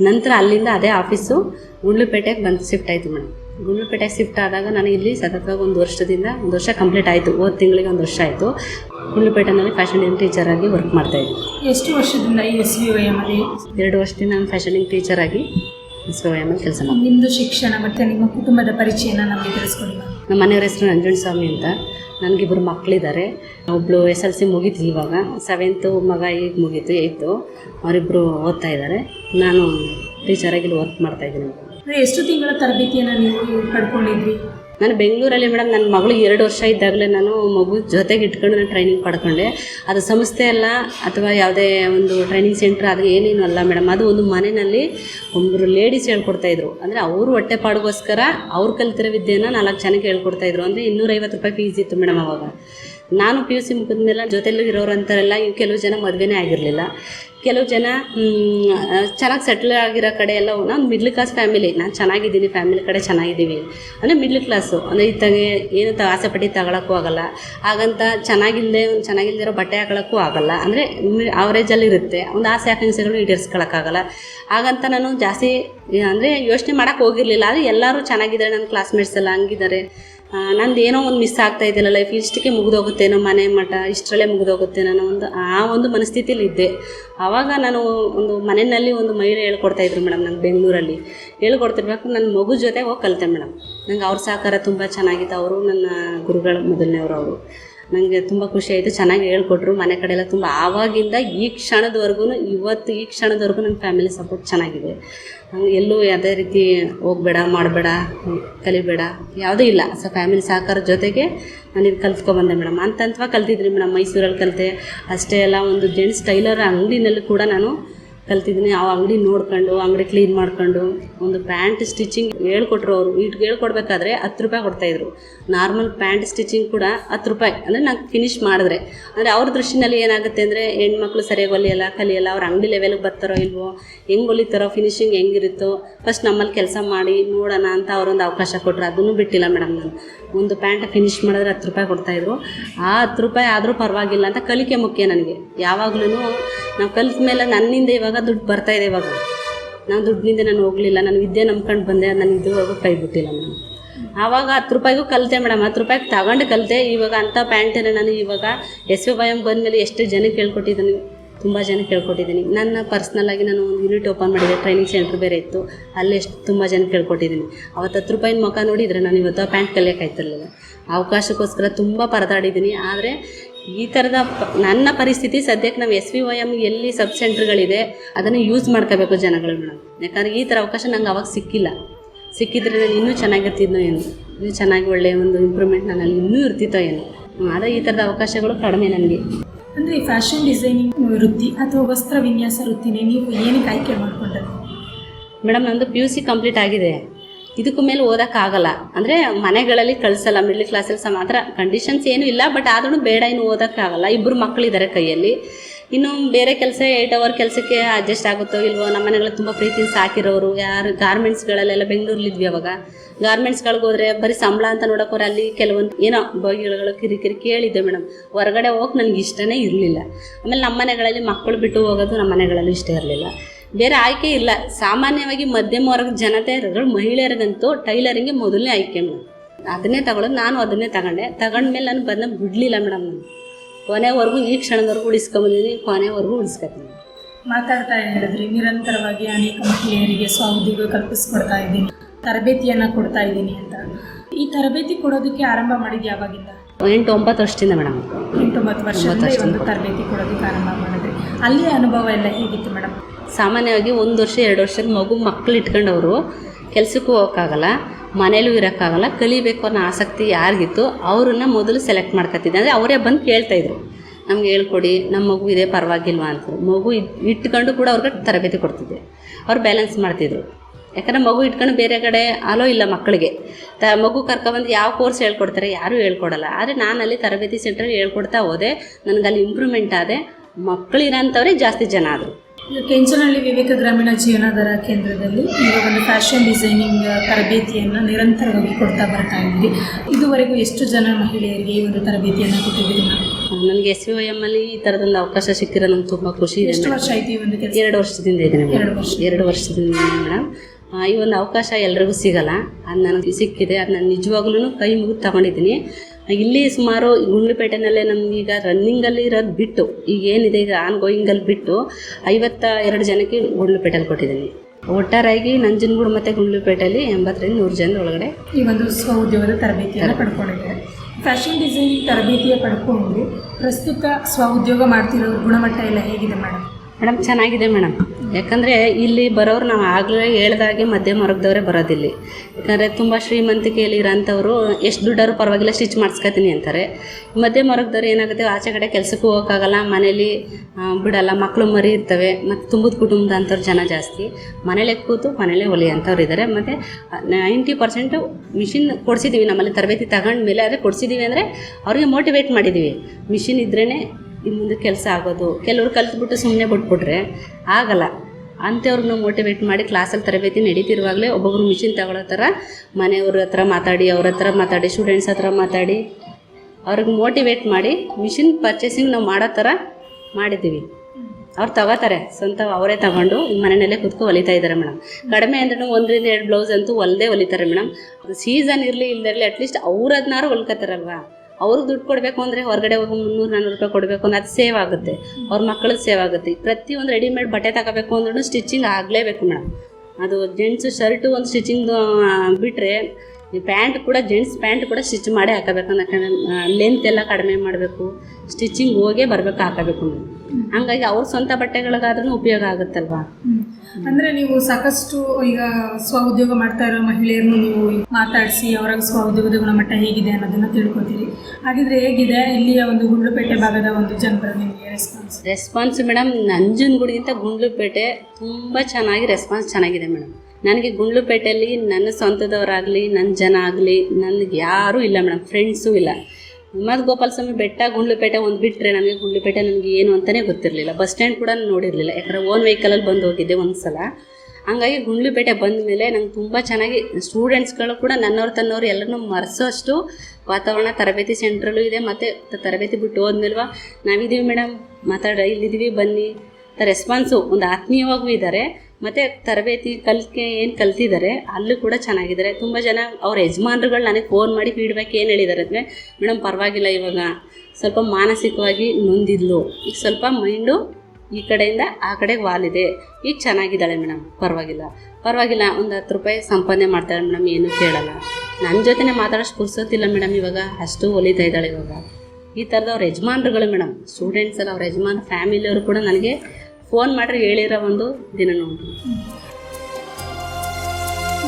ನಂತರ ಅಲ್ಲಿಂದ ಅದೇ ಆಫೀಸು ಗುಂಡ್ಲುಪೇಟೆಗೆ ಬಂದು ಶಿಫ್ಟ್ ಆಯಿತು ಮೇಡಮ್ ಗುಂಡ್ಲುಪೇಟೆಗೆ ಶಿಫ್ಟ್ ಆದಾಗ ನಾನು ಇಲ್ಲಿ ಸತತವಾಗಿ ಒಂದು ವರ್ಷದಿಂದ ಒಂದು ವರ್ಷ ಕಂಪ್ಲೀಟ್ ಆಯಿತು. ಹೋದ ತಿಂಗಳಿಗೆ ಒಂದು ವರ್ಷ ಆಯಿತು. ಗುಂಡ್ಲುಪೇಟೆನಲ್ಲಿ ಫ್ಯಾಷನ್ ಆಗಿ ವರ್ಕ್ ಮಾಡ್ತಾಯಿದ್ದೆ ಎಷ್ಟು ವರ್ಷದಿಂದ ಈ ಎಸ್ ಯು ಎಂ ಅಲ್ಲಿ? ಎರಡು ವರ್ಷದಿಂದ ನಾನು ಫ್ಯಾಷನಿಂಗ್ ಟೀಚರ್ ಎಸ್ ಎಂ ಕೆಲಸ ಮಾಡಿ. ನಿಮ್ಮದು ಶಿಕ್ಷಣ ಮತ್ತು ನಿಮ್ಮ ಕುಟುಂಬದ ಪರಿಚಯನ ನಮಗೆ ತಿಳಿಸ್ಕೊಡಿ ನಮ್ಮ ಮನೆಯವ್ರ ಹೆಸರು ನಂಜುಣ ಸ್ವಾಮಿ ಅಂತ ನನಗಿಬ್ಬರು ಮಕ್ಕಳಿದ್ದಾರೆ ಒಬ್ಬಳು ಎಸ್ ಎಲ್ ಸಿ ಮುಗೀತು ಇವಾಗ. ಸೆವೆಂತು ಮಗ ಈಗ ಮುಗೀತು ಏಯ್ತು ಅವರಿಬ್ಬರು ಓದ್ತಾ ಇದ್ದಾರೆ ನಾನು ಟೀಚರಾಗಿ ಇಲ್ಲಿ ವರ್ಕ್ ಮಾಡ್ತಾಯಿದ್ದೀನಿ ಅಂದ್ರೆ ಎಷ್ಟು ತಿಂಗಳ ತರಬೇತಿಯನ್ನು ನೀವು ಪಡ್ಕೊಂಡಿದ್ರಿ? ನಾನು ಬೆಂಗಳೂರಲ್ಲಿ ಮೇಡಮ್, ನನ್ನ ಮಗಳು ಎರಡು ವರ್ಷ ಇದ್ದಾಗಲೇ ನಾನು ಮಗು ಜೊತೆಗೆ ಇಟ್ಕೊಂಡು ನಾನು ಟ್ರೈನಿಂಗ್ ಪಡ್ಕೊಂಡೆ. ಅದು ಸಂಸ್ಥೆ ಅಲ್ಲ, ಅಥವಾ ಯಾವುದೇ ಒಂದು ಟ್ರೈನಿಂಗ್ ಸೆಂಟ್ರ್ ಅದು ಏನೇನು ಅಲ್ಲ ಮೇಡಮ್. ಅದು ಒಂದು ಮನೆಯಲ್ಲಿ ಒಬ್ಬರು ಲೇಡೀಸ್ ಹೇಳ್ಕೊಡ್ತಾಯಿದ್ರು ಅಂದರೆ ಅವರು ಹೊಟ್ಟೆ ಪಾಡಿಗೋಸ್ಕರ ಅವ್ರು ಕಲ್ತಿರೋ ವಿದ್ಯೆಯನ್ನು ನಾಲ್ಕು ಜನಕ್ಕೆ ಹೇಳ್ಕೊಡ್ತಾಯಿದ್ರು ಅಂದರೆ ಇನ್ನೂರೈವತ್ತು ರೂಪಾಯಿ ಫೀಸ್ ಇತ್ತು ಮೇಡಮ್ ಅವಾಗ. ನಾನು ಪಿ ಯು ಸಿ ಮುಗಿದ್ಮೇಲೆ ಜೊತೆಲಿ ಇರೋರು ಅಂತಾರೆಲ್ಲ ಇವು ಕೆಲವು ಜನ ಮದುವೆನೇ ಆಗಿರಲಿಲ್ಲ. ಕೆಲವು ಜನ ಚೆನ್ನಾಗಿ ಸೆಟ್ಲ್ ಆಗಿರೋ ಕಡೆ ಎಲ್ಲ ನಾನು ಮಿಡ್ಲ್ ಕ್ಲಾಸ್ ಫ್ಯಾಮಿಲಿ ನಾನು ಚೆನ್ನಾಗಿದ್ದೀನಿ ಫ್ಯಾಮಿಲಿ ಕಡೆ ಚೆನ್ನಾಗಿದ್ದೀವಿ. ಅಂದರೆ ಮಿಡ್ಲ್ ಕ್ಲಾಸು ಅಂದರೆ ಇತ್ತಾಗೆ ಏನು ತ ಆಸೆ ಪಟ್ಟು ತಗೊಳಕ್ಕೂ ಆಗಲ್ಲ. ಹಾಗಂತ ಚೆನ್ನಾಗಿಲ್ಲದೆ ಒಂದು ಚೆನ್ನಾಗಿಲ್ದಿರೋ ಬಟ್ಟೆ ಹಾಕೊಳ್ಳೋಕ್ಕೂ ಆಗಲ್ಲ. ಅಂದರೆ ಅವರೇಜಲ್ಲಿ ಇರುತ್ತೆ. ಒಂದು ಆಸೆ, ಆಕಾಂಕ್ಷೆಗಳು ಈಡೇರಿಸ್ಕೊಳಕ್ಕಾಗಲ್ಲ. ಹಾಗಂತ ನಾನು ಜಾಸ್ತಿ, ಅಂದರೆ ಯೋಚನೆ ಮಾಡೋಕ್ಕೆ ಹೋಗಿರಲಿಲ್ಲ. ಆದರೆ ಎಲ್ಲರೂ ಚೆನ್ನಾಗಿದ್ದಾರೆ ನನ್ನ ಕ್ಲಾಸ್ಮೇಟ್ಸ್ ಎಲ್ಲ ಹಂಗಿದ್ದಾರೆ. ನಂದು ಏನೋ ಒಂದು ಮಿಸ್ ಆಗ್ತಾ ಇದೆಯಲ್ಲ ಲೈಫ್ ಇಷ್ಟಕ್ಕೆ ಮುಗಿದೋಗುತ್ತೇನೋ, ಮನೆ ಮಠ, ಇಷ್ಟರಲ್ಲೇ ಮುಗಿದೋಗುತ್ತೆ ನಾನು ಒಂದು, ಆ ಒಂದು ಮನಸ್ಥಿತಿಯಲ್ಲಿ ಇದ್ದೆ. ಆವಾಗ ನಾನು ಒಂದು ಮನೆಯಲ್ಲಿ ಒಂದು ಮಹಿಳೆ ಹೇಳ್ಕೊಡ್ತಾ ಇದ್ರು ಮೇಡಮ್ ನಂಗೆ ಬೆಂಗಳೂರಲ್ಲಿ. ಹೇಳ್ಕೊಡ್ತಿರ್ಬೇಕು ನನ್ನ ಮಗು ಜೊತೆ ಹೋಗಿ ಕಲಿತೆ ಮೇಡಮ್. ನಂಗೆ ಅವ್ರ ಸಹಕಾರ ತುಂಬ ಚೆನ್ನಾಗಿತ್ತು, ಅವರು ನನ್ನ ಗುರುಗಳು ಮೊದಲನೇವರು ಅವರು. ನನಗೆ ತುಂಬ ಖುಷಿ ಆಯಿತು, ಚೆನ್ನಾಗಿ ಹೇಳ್ಕೊಟ್ರು, ಮನೆ ಕಡೆ ಎಲ್ಲ ತುಂಬ ಆವಾಗಿಂದ ಈ ಕ್ಷಣದವರೆಗೂ ಇವತ್ತು ಈ ಕ್ಷಣದವರೆಗೂ ನನ್ನ ಫ್ಯಾಮಿಲಿ ಸಪೋರ್ಟ್ ಚೆನ್ನಾಗಿದೆ. ನಂಗೆ ಎಲ್ಲೂ ಯಾವುದೇ ರೀತಿ ಹೋಗಬೇಡ, ಮಾಡಬೇಡ, ಕಲಿಬೇಡ, ಯಾವುದೂ ಇಲ್ಲ. ಸೊ ಫ್ಯಾಮಿಲಿ ಸಹಕಾರ ಜೊತೆಗೆ ನಾನು ಇದು ಕಲ್ತ್ಕೊಬಂದೆ ಮೇಡಮ್. ಅಂತಂತ್ವ ಕಲ್ತಿದ್ರಿ ಮೇಡಮ್. ಮೈಸೂರಲ್ಲಿ ಕಲಿತೆ. ಅಷ್ಟೇ ಅಲ್ಲ, ಒಂದು ಜೆಂಟ್ಸ್ ಟೈಲರ್ ಅಂಗಡಿನಲ್ಲೂ ಕೂಡ ನಾನು ಕಲ್ತಿದ್ದೀನಿ. ಆ ಅಂಗಡಿ ನೋಡ್ಕೊಂಡು, ಅಂಗಡಿ ಕ್ಲೀನ್ ಮಾಡ್ಕೊಂಡು, ಒಂದು ಪ್ಯಾಂಟ್ ಸ್ಟಿಚಿಂಗ್ ಹೇಳ್ಕೊಟ್ರು ಅವರು. ಇಟ್ಗೆ ಹೇಳ್ಕೊಡ್ಬೇಕಾದ್ರೆ ಹತ್ತು ರೂಪಾಯಿ ಕೊಡ್ತಾಯಿದ್ರು. ನಾರ್ಮಲ್ ಪ್ಯಾಂಟ್ ಸ್ಟಿಚಿಂಗ್ ಕೂಡ ಹತ್ತು ರೂಪಾಯಿ. ಅಂದರೆ ನಾನು ಫಿನಿಶ್ ಮಾಡಿದ್ರೆ. ಅಂದರೆ ಅವ್ರ ದೃಷ್ಟಿನಲ್ಲಿ ಏನಾಗುತ್ತೆ ಅಂದರೆ ಹೆಣ್ಮಕ್ಳು ಸರಿಯಾಗಿ ಹೊಲಿಯಲ್ಲ ಕಲಿಯಲ್ಲ, ಅವ್ರ ಅಂಗಡಿ ಲೆವೆಲ್ಗೆ ಬರ್ತಾರೋ ಇಲ್ವೋ, ಹೆಂಗೆ ಹೊಲಿತಾರೋ ಫಿನಿಶಿಂಗ್ ಹೆಂಗಿರುತ್ತೋ ಫಸ್ಟ್ ನಮ್ಮಲ್ಲಿ ಕೆಲಸ ಮಾಡಿ ನೋಡೋಣ ಅಂತ ಅವರೊಂದು ಅವಕಾಶ ಕೊಟ್ಟರು ಅದನ್ನು ಬಿಟ್ಟಿಲ್ಲ ಮೇಡಮ್ ನಾನು. ಒಂದು ಪ್ಯಾಂಟ್ ಫಿನಿಶ್ ಮಾಡಿದ್ರೆ ಹತ್ತು ರೂಪಾಯಿ ಕೊಡ್ತಾಯಿದ್ರು ಆ ಹತ್ತು ರೂಪಾಯಿ ಆದರೂ ಪರವಾಗಿಲ್ಲ ಅಂತ ಕಲಿಕೆ ಮುಖ್ಯ ನನಗೆ. ಯಾವಾಗ್ಲೂ ನಾವು ಕಲಿತ ಮೇಲೆ ನನ್ನಿಂದ ಇವಾಗ ದುಡ್ಡು ಬರ್ತಾಯಿದೆ ಇವಾಗ. ನಾನು ದುಡ್ಡಿನಿಂದ ನಾನು ಹೋಗಲಿಲ್ಲ, ನಾನು ವಿದ್ಯೆ ನಂಬ್ಕೊಂಡು ಬಂದೆ, ನಾನು ಇದುವರೆಗೂ ಕೈ ಬಿಟ್ಟಿಲ್ಲ ಮೇಡಮ್ ಆವಾಗ ಹತ್ತು ರೂಪಾಯಿಗೂ ಕಲಿತೆ ಮೇಡಮ್, ಹತ್ತು ರೂಪಾಯಿಗೆ ತಗೊಂಡು ಕಲಿತೆ. ಇವಾಗ ಅಂಥ ಪ್ಯಾಂಟನ್ನ ನಾನು ಇವಾಗ ಎಸ್ ವಿ ಎಂ ಬಂದಮೇಲೆ ಎಷ್ಟು ಜನಕ್ಕೆ ಹೇಳ್ಕೊಟ್ಟಿದ್ದೀನಿ, ತುಂಬ ಜನಕ್ಕೆ ಹೇಳ್ಕೊಟ್ಟಿದ್ದೀನಿ. ನನ್ನ ಪರ್ಸ್ನಲ್ಲಾಗಿ ನಾನು ಒಂದು ಯೂನಿಟ್ ಓಪನ್ ಮಾಡಿದೆ ಟ್ರೈನಿಂಗ್ ಸೆಂಟ್ರ್ ಬೇರೆ ಇತ್ತು. ಅಲ್ಲಿ ಎಷ್ಟು ತುಂಬ ಜನಕ್ಕೆ ಹೇಳ್ಕೊಟ್ಟಿದ್ದೀನಿ. ಅವತ್ತು ಹತ್ತು ರೂಪಾಯಿನ ಮುಖ ನೋಡಿದರೆ ನಾನು ಇವತ್ತು ಆ ಪ್ಯಾಂಟ್ ಕಲಿಯೋಕ್ಕಾಯ್ತಿರಲಿಲ್ಲ ಅವಕಾಶಕ್ಕೋಸ್ಕರ ತುಂಬ ಪರದಾಡಿದ್ದೀನಿ. ಆದರೆ ಈ ಥರದ ನನ್ನ ಪರಿಸ್ಥಿತಿ ಸದ್ಯಕ್ಕೆ ನಾವು ಎಸ್ ವಿ ವೈ ಎಂ ಎಲ್ಲಿ ಸಬ್ ಸೆಂಟ್ರ್ಗಳಿದೆ, ಅದನ್ನು ಯೂಸ್ ಮಾಡ್ಕೋಬೇಕು ಜನಗಳು ಮೇಡಮ್. ಯಾಕಂದರೆ ಈ ಥರ ಅವಕಾಶ ನಂಗೆ ಅವಾಗ ಸಿಕ್ಕಿಲ್ಲ. ಸಿಕ್ಕಿದ್ರೆ ನಾನು ಇನ್ನೂ ಚೆನ್ನಾಗಿರ್ತಿದ್ನೋ ಏನು. ಇನ್ನೂ ಚೆನ್ನಾಗಿ ಒಳ್ಳೆಯ ಒಂದು ಇಂಪ್ರೂವ್ಮೆಂಟ್ ನನ್ನಲ್ಲಿ ಇನ್ನೂ ಇರ್ತಿತ್ತೋ ಏನು. ಆದರೆ ಈ ಥರದ ಅವಕಾಶಗಳು ಕಡಿಮೆ ನನಗೆ. ಅಂದರೆ ಈ ಫ್ಯಾಷನ್ ಡಿಸೈನಿಂಗ್ ವೃತ್ತಿ ಅಥವಾ ವಸ್ತ್ರ ವಿನ್ಯಾಸ ವೃತ್ತಿನೇ ನೀವು ಏನಕ್ಕೆ ಆಯ್ಕೆ ಮಾಡಿಕೊಂಡ್ರೆ? ಮೇಡಮ್ ನಂದು ಪಿ ಯು ಸಿ ಕಂಪ್ಲೀಟ್ ಆಗಿದೆ. ಇದಕ್ಕೂ ಮೇಲೆ ಓದೋಕ್ಕಾಗಲ್ಲ. ಅಂದರೆ ಮನೆಗಳಲ್ಲಿ ಕಳಿಸಲ್ಲ ಮಿಡ್ಲ್ ಕ್ಲಾಸಲ್ಲಿ ಸಹ ಮಾತ್ರ ಕಂಡೀಷನ್ಸ್ ಏನೂ ಇಲ್ಲ ಬಟ್ ಆದ್ರೂ ಬೇಡ ಇನ್ನು ಓದೋಕ್ಕಾಗಲ್ಲ. ಇಬ್ಬರು ಮಕ್ಕಳಿದ್ದಾರೆ ಕೈಯಲ್ಲಿ. ಇನ್ನು ಬೇರೆ ಕೆಲಸ ಏಯ್ಟ್ ಅವರ್ ಕೆಲಸಕ್ಕೆ ಅಡ್ಜಸ್ಟ್ ಆಗುತ್ತೋ ಇಲ್ವೋ, ನಮ್ಮ ಮನೆಗಳಲ್ಲಿ ತುಂಬ ಪ್ರೀತಿಯಿಂದ ಸಾಕಿರೋರು, ಯಾರು ಗಾರ್ಮೆಂಟ್ಸ್ಗಳಲ್ಲೆಲ್ಲ ಬೆಂಗಳೂರಲ್ಲಿದ್ವಿ ಅವಾಗ. ಗಾರ್ಮೆಂಟ್ಸ್ಗಳಿಗೆ ಹೋದ್ರೆ ಬರೀ ಸಂಬಳ ಅಂತ ನೋಡೋಕೋರೆ ಅಲ್ಲಿ ಕೆಲವೊಂದು ಏನೋ ಬಗೆಗಳು ಕಿರಿಕಿರಿ ಕೇಳಿದ್ದೆ ಮೇಡಮ್. ಹೊರಗಡೆ ಹೋಗಕ್ಕೆ ನನಗೆ ಇಷ್ಟನೇ ಇರಲಿಲ್ಲ. ಆಮೇಲೆ ನಮ್ಮ ಮನೆಗಳಲ್ಲಿ ಮಕ್ಕಳು ಬಿಟ್ಟು ಹೋಗೋದು ನಮ್ಮ ಮನೆಗಳಲ್ಲೂ ಇಷ್ಟ ಇರಲಿಲ್ಲ. ಬೇರೆ ಆಯ್ಕೆ ಇಲ್ಲ. ಸಾಮಾನ್ಯವಾಗಿ ಮಧ್ಯಮ ವರ್ಗದ ಜನತೆ ಇರೋದ್ರಲ್ಲಿ ಮಹಿಳೆಯರಿಗಂತೂ ಟೈಲರಿಂಗ್ಗೆ ಮೊದಲನೇ ಆಯ್ಕೆ ಮೇಡಮ್. ಅದನ್ನೇ ತಗೊಳ್ಳೋದು ನಾನು ಅದನ್ನೇ ತಗೊಂಡೆ. ತಗೊಂಡ್ಮೇಲೆ ನಾನು ಬಂದ ಬಿಡಲಿಲ್ಲ ಮೇಡಮ್. ನಾನು ಕೊನೆವರೆಗೂ ಈ ಕ್ಷಣದವರೆಗೂ ಉಳಿಸ್ಕೊಂಬಂದಿದ್ದೀನಿ ಕೊನೆವರೆಗೂ ಉಳಿಸ್ಕೊತೀನಿ. ಮಾತಾಡ್ತಾ ಹೇಳಿದ್ರಿ ನಿರಂತರವಾಗಿ ಅನೇಕ ಮಹಿಳೆಯರಿಗೆ ಸ್ವಉದ್ಯೋಗ ಕಲ್ಪಿಸ್ಕೊಡ್ತಾ ಇದ್ದೀನಿ ತರಬೇತಿಯನ್ನು ಕೊಡ್ತಾ ಇದ್ದೀನಿ ಅಂತ. ಈ ತರಬೇತಿ ಕೊಡೋದಕ್ಕೆ ಆರಂಭ ಮಾಡಿದ ಯಾವಾಗಿಂದ? ಎಂಟು ಒಂಬತ್ತು ವರ್ಷದಿಂದ ಮೇಡಮ್. ಎಂಟು ಒಂಬತ್ತು ವರ್ಷ ಒಂದು ತರಬೇತಿ ಕೊಡೋದಕ್ಕೆ ಆರಂಭ ಮಾಡಿದ್ರಿ. ಅಲ್ಲಿ ಅನುಭವ ಎಲ್ಲ ಹೇಗಿತ್ತು ಮೇಡಮ್? ಸಾಮಾನ್ಯವಾಗಿ ಒಂದು ವರ್ಷ ಎರಡು ವರ್ಷದ ಮಗು ಮಕ್ಕಳು ಇಟ್ಕೊಂಡವರು ಕೆಲಸಕ್ಕೂ ಹೋಗೋಕ್ಕಾಗಲ್ಲ, ಮನೇಲೂ ಇರೋಕ್ಕಾಗಲ್ಲ, ಕಲಿಬೇಕು ಅನ್ನೋ ಆಸಕ್ತಿ ಯಾರಿಗಿತ್ತು ಅವ್ರನ್ನ ಮೊದಲು ಸೆಲೆಕ್ಟ್ ಮಾಡ್ಕೊತಿದ್ದೆ ಅಂದರೆ ಅವರೇ ಬಂದು ಕೇಳ್ತಾಯಿದ್ರು ನಮ್ಗೆ ಹೇಳ್ಕೊಡಿ ನಮ್ಮ ಮಗು ಇದೆ ಪರವಾಗಿಲ್ವಾ ಅಂತ ಮಗು ಇಟ್- ಇಟ್ಕೊಂಡು ಕೂಡ ಅವ್ರಿಗೆ ತರಬೇತಿ ಕೊಡ್ತಿದ್ದೆ. ಅವ್ರು ಬ್ಯಾಲೆನ್ಸ್ ಮಾಡ್ತಿದ್ರು. ಯಾಕಂದರೆ ಮಗು ಇಟ್ಕೊಂಡು ಬೇರೆ ಕಡೆ ಅಲೋ ಇಲ್ಲ ಮಕ್ಕಳಿಗೆ. ತ, ಮಗು ಕರ್ಕೊಬಂದು ಯಾವ ಕೋರ್ಸ್ ಹೇಳ್ಕೊಡ್ತಾರೆ ಯಾರೂ ಹೇಳ್ಕೊಡಲ್ಲ. ಆದರೆ ನಾನು ಅಲ್ಲಿ ತರಬೇತಿ ಸೆಂಟ್ರಲ್ಲಿ ಹೇಳ್ಕೊಡ್ತಾ ಹೋದೆ. ನನಗೆ ಅಲ್ಲಿ ಇಂಪ್ರೂವ್ಮೆಂಟ್ ಆದೆ. ಮಕ್ಕಳು ಇರೋಂಥವ್ರೆ ಜಾಸ್ತಿ ಜನ ಆದರು. ಕೆಂಚನಹಳ್ಳಿ ವಿವೇಕ ಗ್ರಾಮೀಣ ಜೀವನಾಧಾರ ಕೇಂದ್ರದಲ್ಲಿ ಈಗ ಒಂದು ಫ್ಯಾಷನ್ ಡಿಸೈನಿಂಗ್ ತರಬೇತಿಯನ್ನು ನಿರಂತರವಾಗಿ ಕೊಡ್ತಾ ಬರ್ತಾ ಇದ್ದೀವಿ. ಇದುವರೆಗೂ ಎಷ್ಟು ಜನ ಮಹಿಳೆಯರಿಗೆ ಈ ಒಂದು ತರಬೇತಿಯನ್ನು ಕೊಟ್ಟಿದ್ದೀರಿ? ನನಗೆ ಎಸ್ ವಿ ಎಮ್ಮಲ್ಲಿ ಈ ಥರದೊಂದು ಅವಕಾಶ ಸಿಕ್ಕಿರೋ ನಂಗೆ ತುಂಬ ಖುಷಿ ಇದೆ ಎಷ್ಟು ವರ್ಷ ಆಯ್ತು ಈ ಒಂದು ಕೆಲಸ? ಎರಡು ವರ್ಷದಿಂದ ಇದೆ ಎರಡು ವರ್ಷ. ಎರಡು ವರ್ಷದಿಂದ ಮೇಡಮ್. ಈ ಒಂದು ಅವಕಾಶ ಎಲ್ರಿಗೂ ಸಿಗಲ್ಲ. ಅದು ನನಗೆ ಸಿಕ್ಕಿದೆ. ಅದು ನಾನು ನಿಜವಾಗ್ಲೂ ಕೈ ಮುಗಿದು ತಗೊಂಡಿದ್ದೀನಿ. ಇಲ್ಲಿ ಸುಮಾರು ಗುಂಡ್ಲುಪೇಟೆನಲ್ಲೇ ನಮಗೀಗ ರನ್ನಿಂಗಲ್ಲಿ ಇರೋದು ಬಿಟ್ಟು ಈಗ ಏನಿದೆ ಈಗ ಆನ್ ಗೋಯಿಂಗಲ್ಲಿ ಬಿಟ್ಟು ಐವತ್ತ ಎರಡು ಜನಕ್ಕೆ ಗುಂಡ್ಲಪೇಟೆಯಲ್ಲಿ ಕೊಟ್ಟಿದ್ದೀನಿ. ಒಟ್ಟಾರೆಯಾಗಿ ನಂಜನಗೂಡು ಮತ್ತು ಗುಂಡ್ಲಿಪೇಟೆಯಲ್ಲಿ ಎಂಬತ್ತರಿಂದ ನೂರು ಜನ ಒಳಗಡೆ ಈ ಒಂದು ಸ್ವ ಉದ್ಯೋಗದ ತರಬೇತಿಯನ್ನು ಪಡ್ಕೊಂಡಿದ್ದಾರೆ. ಫ್ಯಾಷನ್ ಡಿಸೈನ್ ತರಬೇತಿಯ ಪಡ್ಕೊಂಡು ಪ್ರಸ್ತುತ ಸ್ವ ಉದ್ಯೋಗ ಮಾಡ್ತಿರೋ ಗುಣಮಟ್ಟ ಎಲ್ಲ ಹೇಗಿದೆ ಮೇಡಮ್ ಮೇಡಮ್ ಚೆನ್ನಾಗಿದೆ ಮೇಡಮ್ ಯಾಕಂದರೆ ಇಲ್ಲಿ ಬರೋರು ನಾವು ಆಗಲೇ ಹೇಳ್ದಾಗೆ ಮಧ್ಯಮ ವರ್ಗದವರೇ ಬರೋದಿಲ್ಲಿ ಯಾಕಂದರೆ ತುಂಬ ಶ್ರೀಮಂತಿಕೆಯಲ್ಲಿ ಇರೋಂಥವ್ರು ಎಷ್ಟು ದುಡ್ಡಾದ್ರು ಪರವಾಗಿಲ್ಲ, ಸ್ಟಿಚ್ ಮಾಡಿಸ್ಕೊತೀನಿ ಅಂತಾರೆ. ಮಧ್ಯಮ ವರ್ಗದವ್ರು ಏನಾಗುತ್ತೆ, ಆಚೆ ಕಡೆ ಕೆಲಸಕ್ಕೂ ಹೋಗೋಕ್ಕಾಗಲ್ಲ, ಮನೇಲಿ ಬಿಡಲ್ಲ ಮಕ್ಕಳು ಮರಿ ಇರ್ತವೆ, ಮತ್ತು ತುಂಬದ ಕುಟುಂಬದ ಅಂಥವ್ರು ಜನ ಜಾಸ್ತಿ. ಮನೇಲೆ ಕೂತು ಮನೇಲೆ ಹೊಲಿ ಅಂಥವ್ರು ಇದ್ದಾರೆ ಮತ್ತು ನೈಂಟಿ ಪರ್ಸೆಂಟು ಮಿಷಿನ್ ಕೊಡಿಸಿದ್ದೀವಿ ನಮ್ಮಲ್ಲಿ ತರಬೇತಿ ತಗೊಂಡ್ಮೇಲೆ ಅದೇ ಕೊಡಿಸಿದ್ದೀವಿ ಅಂದರೆ ಅವ್ರಿಗೆ ಮೋಟಿವೇಟ್ ಮಾಡಿದ್ದೀವಿ ಮಿಷಿನ್ ಇದ್ರೇ ಇನ್ನು ಮುಂದೆ ಕೆಲಸ ಆಗೋದು. ಕೆಲವರು ಕಲ್ತ್ಬಿಟ್ಟು ಸುಮ್ಮನೆ ಬಿಟ್ಬಿಟ್ರೆ ಆಗಲ್ಲ. ಅಂಥವ್ರನ್ನ ಮೋಟಿವೇಟ್ ಮಾಡಿ ಕ್ಲಾಸಲ್ಲಿ ತರಬೇತಿ ನಡೀತಿರುವಾಗಲೇ ಒಬ್ಬೊಬ್ರು ಮಿಷಿನ್ ತಗೊಳ್ಳೋ ಥರ ಮನೆಯವ್ರ ಹತ್ರ ಮಾತಾಡಿ, ಅವ್ರ ಹತ್ರ ಮಾತಾಡಿ ಸ್ಟೂಡೆಂಟ್ಸ್ ಹತ್ರ ಮಾತಾಡಿ, ಅವ್ರಿಗೆ ಮೋಟಿವೇಟ್ ಮಾಡಿ ಮಿಷಿನ್ ಪರ್ಚೇಸಿಂಗ್ ನಾವು ಮಾಡೋ ಥರ ಮಾಡಿದ್ದೀವಿ. ಅವ್ರು ತಗೋತಾರೆ, ಸ್ವಂತ ಅವರೇ ತಗೊಂಡು ಮನೆಯಲ್ಲೇ ಕೂತ್ಕೊ ಹೊಲಿತಾ ಇದ್ದಾರೆ ಮೇಡಮ್. ಕಡಿಮೆ ಅಂದ್ರೂ ಒಂದರಿಂದ ಎರಡು ಬ್ಲೌಸ್ ಅಂತೂ ಹೊಲ್ದೇ ಹೊಲಿತಾರೆ ಮೇಡಮ್. ಸೀಸನ್ ಇರಲಿ ಇಲ್ಲದಿರಲಿ ಅಟ್ಲೀಸ್ಟ್ ಅವ್ರದ್ನಾರು ಹೊಲ್ಕೋತಾರಲ್ವಾ ಅವ್ರಿಗೆ ದುಡ್ಡು ಕೊಡಬೇಕು ಅಂದರೆ ಹೊರಗಡೆ ಹೋಗಿ ಮುನ್ನೂರು ನಾನ್ನೂರು ರೂಪಾಯಿ ಕೊಡಬೇಕು ಅಂದ್ರೆ ಅದು ಸೇವ್ ಆಗುತ್ತೆ. ಅವ್ರ ಮಕ್ಕಳು ಸೇವ್ ಆಗುತ್ತೆ. ಪ್ರತಿಯೊಂದು ರೆಡಿಮೇಡ್ ಬಟ್ಟೆ ತಗೋಬೇಕು ಅಂದ್ರೂ ಸ್ಟಿಚಿಂಗ್ ಆಗಲೇಬೇಕು ಮೇಡಮ್ ಅದು ಜೆಂಟ್ಸ್ ಶರ್ಟು ಒಂದು ಸ್ಟಿಚಿಂಗ್ ಬಿಟ್ಟರೆ ಪ್ಯಾಂಟ್ ಕೂಡ ಜೆಂಟ್ಸ್ ಪ್ಯಾಂಟ್ ಕೂಡ ಸ್ಟಿಚ್ ಮಾಡೇ ಹಾಕಬೇಕು ಯಾಕಂದ್ರೆ ಲೆಂತ್ ಎಲ್ಲ ಕಡಿಮೆ ಮಾಡಬೇಕು. ಸ್ಟಿಚಿಂಗ್ ಹೋಗೇ ಬರಬೇಕು, ಹಾಕಬೇಕು ಮೇಡಮ್ ಹಂಗಾಗಿ ಅವ್ರ ಸ್ವಂತ ಬಟ್ಟೆಗಳಿಗಾದ್ರೂ ಉಪಯೋಗ ಆಗುತ್ತಲ್ವಾ. ಅಂದ್ರೆ ನೀವು ಸಾಕಷ್ಟು ಈಗ ಸ್ವ ಉದ್ಯೋಗ ಮಾಡ್ತಾ ಇರೋ ಮಹಿಳೆಯರನ್ನು ನೀವು ಮಾತಾಡಿಸಿ ಅವರ ಸ್ವ ಉದ್ಯೋಗದ ಗುಣಮಟ್ಟ ಹೇಗಿದೆ ಅನ್ನೋದನ್ನ ತಿಳ್ಕೊತೀರಿ. ಹಾಗಿದ್ರೆ ಹೇಗಿದೆ ಇಲ್ಲಿಯ ಒಂದು ಗುಂಡ್ಲುಪೇಟೆ ಭಾಗದ ಒಂದು ಜನರ ನಿಮಗೆ ರೆಸ್ಪಾನ್ಸ್ ರೆಸ್ಪಾನ್ಸ್ ಮೇಡಮ್ ನಂಜನಗೂಡಿಗಿಂತ ಗುಂಡ್ಲುಪೇಟೆ ತುಂಬ ಚೆನ್ನಾಗಿ ರೆಸ್ಪಾನ್ಸ್ ಚೆನ್ನಾಗಿದೆ ಮೇಡಮ್ ನನಗೆ ಗುಂಡ್ಲುಪೇಟೆಯಲ್ಲಿ ನನ್ನ ಸ್ವಂತದವರಾಗಲಿ ನನ್ನ ಜನ ಆಗಲಿ ನನಗೆ ಯಾರೂ ಇಲ್ಲ ಮೇಡಮ್ ಫ್ರೆಂಡ್ಸೂ ಇಲ್ಲ. ಮತ್ತು ಗೋಪಾಲ ಸ್ವಾಮಿ ಬೆಟ್ಟ ಗುಂಡ್ಲುಪೇಟೆ ಒಂದು ಬಿಟ್ಟರೆ ನನಗೆ ಗುಂಡ್ಲುಪೇಟೆ ನನಗೆ ಏನು ಅಂತಲೇ ಗೊತ್ತಿರಲಿಲ್ಲ. ಬಸ್ ಸ್ಟ್ಯಾಂಡ್ ಕೂಡ ನೋಡಿರಲಿಲ್ಲ. ಯಾಕಂದರೆ ಓನ್ ವೆಹಿಕಲಲ್ಲಿ ಬಂದು ಹೋಗಿದ್ದೆ ಒಂದು ಸಲ ಹಂಗಾಗಿ ಗುಂಡ್ಲುಪೇಟೆ ಬಂದ ಮೇಲೆ ನಂಗೆ ತುಂಬ ಚೆನ್ನಾಗಿ ಸ್ಟೂಡೆಂಟ್ಸ್ಗಳು ಕೂಡ ನನ್ನವ್ರು ತನ್ನವ್ರು ಎಲ್ಲರನ್ನೂ ಮರೆಸೋಷ್ಟು ವಾತಾವರಣ ತರಬೇತಿ ಸೆಂಟ್ರಲ್ಲೂ ಇದೆ. ಮತ್ತು ತರಬೇತಿ ಬಿಟ್ಟು ಹೋದ್ಮೇಲ್ವಾ ನಾವಿದ್ದೀವಿ ಮೇಡಮ್ ಮಾತಾಡ ಇಲ್ಲಿದ್ದೀವಿ, ಬನ್ನಿ. ರೆಸ್ಪಾನ್ಸು ಒಂದು ಆತ್ಮೀಯವಾಗೂ ಇದ್ದಾರೆ ಮತ್ತು ತರಬೇತಿ ಕಲಿಕೆ ಏನು ಕಲ್ತಿದ್ದಾರೆ, ಅಲ್ಲೂ ಕೂಡ ಚೆನ್ನಾಗಿದ್ದಾರೆ. ತುಂಬ ಜನ ಅವ್ರ ಯಜಮಾನ್ರುಗಳು ನನಗೆ ಫೋನ್ ಮಾಡಿ ಫೀಡ್ಬ್ಯಾಕ್ ಏನು ಹೇಳಿದ್ದಾರೆ ಅಂದರೆ ಮೇಡಮ್ ಪರವಾಗಿಲ್ಲ ಇವಾಗ. ಸ್ವಲ್ಪ ಮಾನಸಿಕವಾಗಿ ನೊಂದಿದ್ಲು. ಈಗ ಸ್ವಲ್ಪ ಮೈಂಡು ಈ ಕಡೆಯಿಂದ ಆ ಕಡೆಗೆ ವಾಲಿದೆ. ಈಗ ಚೆನ್ನಾಗಿದ್ದಾಳೆ ಮೇಡಮ್ ಪರವಾಗಿಲ್ಲ. ಪರವಾಗಿಲ್ಲ. ಒಂದು ಹತ್ತು ರೂಪಾಯಿ ಸಂಪಾದನೆ ಮಾಡ್ತಾಳೆ ಮೇಡಮ್ ಏನೂ ಕೇಳಲ್ಲ. ನನ್ನ ಜೊತೆನೇ ಮಾತಾಡೋಷ್ಟು ಪುರ್ಸೋತಿಲ್ಲ ಮೇಡಮ್ ಇವಾಗ. ಅಷ್ಟು ಹೊಲಿತಾ ಇದ್ದಾಳೆ ಇವಾಗ. ಈ ಥರದ ಅವ್ರ ಯಜಮಾನ್ರುಗಳು ಮೇಡಮ್ ಸ್ಟೂಡೆಂಟ್ಸ್ ಅವ್ರ ಯಜಮಾನ್ ಫ್ಯಾಮಿಲಿಯವರು ಕೂಡ ನನಗೆ ಫೋನ್ ಮಾಡ್ರಿ ಹೇಳಿರೋ ಒಂದು ದಿನ ನೋಡಿ.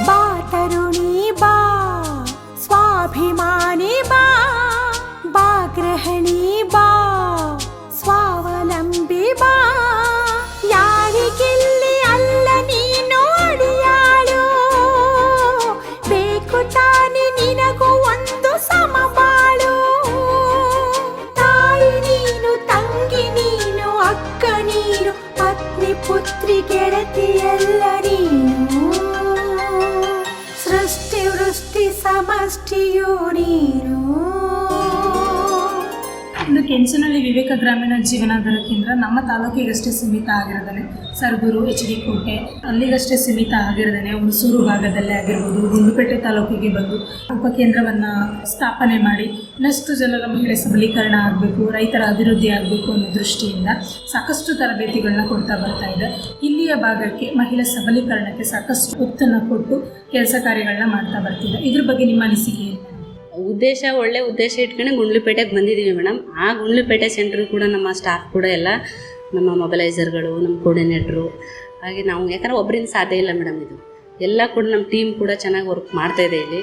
ಬಾ ತರುಣಿ ಬಾ, ಸ್ವಾಭಿಮಾನಿ ಬಾ ಬಾ ಗೃಹಿಣಿ ಬಾ, ಸ್ವಾವಲಂಬಿ ಬಾ. ಸಮಷ್ಟಿಯು ನೀನು ಇನ್ನು ಕೆಂಚನಹಳ್ಳಿ ವಿವೇಕ ಗ್ರಾಮೀಣ ಜೀವನಾಧಾರ ಕೇಂದ್ರ ನಮ್ಮ ತಾಲೂಕಿಗಷ್ಟೇ ಸೀಮಿತ ಆಗಿರೋದೇ ಸರ್ಗೂರು ಎಚ್ ಡಿ ಕೋಟೆ ಅಲ್ಲಿಗಷ್ಟೇ ಸೀಮಿತ ಆಗಿರೋದೇ ಹುಣಸೂರು ಭಾಗದಲ್ಲೇ ಆಗಿರ್ಬೋದು, ಗುಂಡ್ಲುಪೇಟೆ ತಾಲೂಕಿಗೆ ಬಂದು ಉಪಕೇಂದ್ರವನ್ನು ಸ್ಥಾಪನೆ ಮಾಡಿ ಇನ್ನಷ್ಟು ಜನರ ಮಹಿಳೆ ಸಬಲೀಕರಣ ಆಗಬೇಕು, ರೈತರ ಅಭಿವೃದ್ಧಿ ಆಗಬೇಕು ಅನ್ನೋ ದೃಷ್ಟಿಯಿಂದ ಸಾಕಷ್ಟು ತರಬೇತಿಗಳನ್ನ ಕೊಡ್ತಾ ಬರ್ತಾ ಇದೆ. ಇಲ್ಲಿಯ ಭಾಗಕ್ಕೆ ಮಹಿಳಾ ಸಬಲೀಕರಣಕ್ಕೆ ಸಾಕಷ್ಟು ಒತ್ತನ್ನು ಕೊಟ್ಟು ಕೆಲಸ ಕಾರ್ಯಗಳನ್ನ ಮಾಡ್ತಾ ಬರ್ತಿದೆ. ಇದ್ರ ಬಗ್ಗೆ ನಿಮ್ಮ ಅನಿಸಿಕೆ ಉದ್ದೇಶ, ಒಳ್ಳೆ ಉದ್ದೇಶ ಇಟ್ಕೊಂಡು ಗುಂಡ್ಲುಪೇಟೆಗೆ ಬಂದಿದ್ದೀವಿ ಮೇಡಮ್. ಆ ಗುಂಡ್ಲುಪೇಟೆ ಸೆಂಟ್ರ್ ಕೂಡ ನಮ್ಮ ಸ್ಟಾಫ್ ಕೂಡ ಎಲ್ಲ ನಮ್ಮ ಮೊಬಲೈಸರ್ಗಳು ನಮ್ಮ ಕೋರ್ಡಿನೇಟ್ರು ಹಾಗೆ ನಾವು, ಯಾಕಂದ್ರೆ ಒಬ್ಬರಿಂದ ಸಾಧ್ಯ ಇಲ್ಲ ಮೇಡಮ್ ಇದು. ಎಲ್ಲ ಕೂಡ ನಮ್ಮ ಟೀಮ್ ಕೂಡ ಚೆನ್ನಾಗಿ ವರ್ಕ್ ಮಾಡ್ತಾ ಇದೆ ಇಲ್ಲಿ.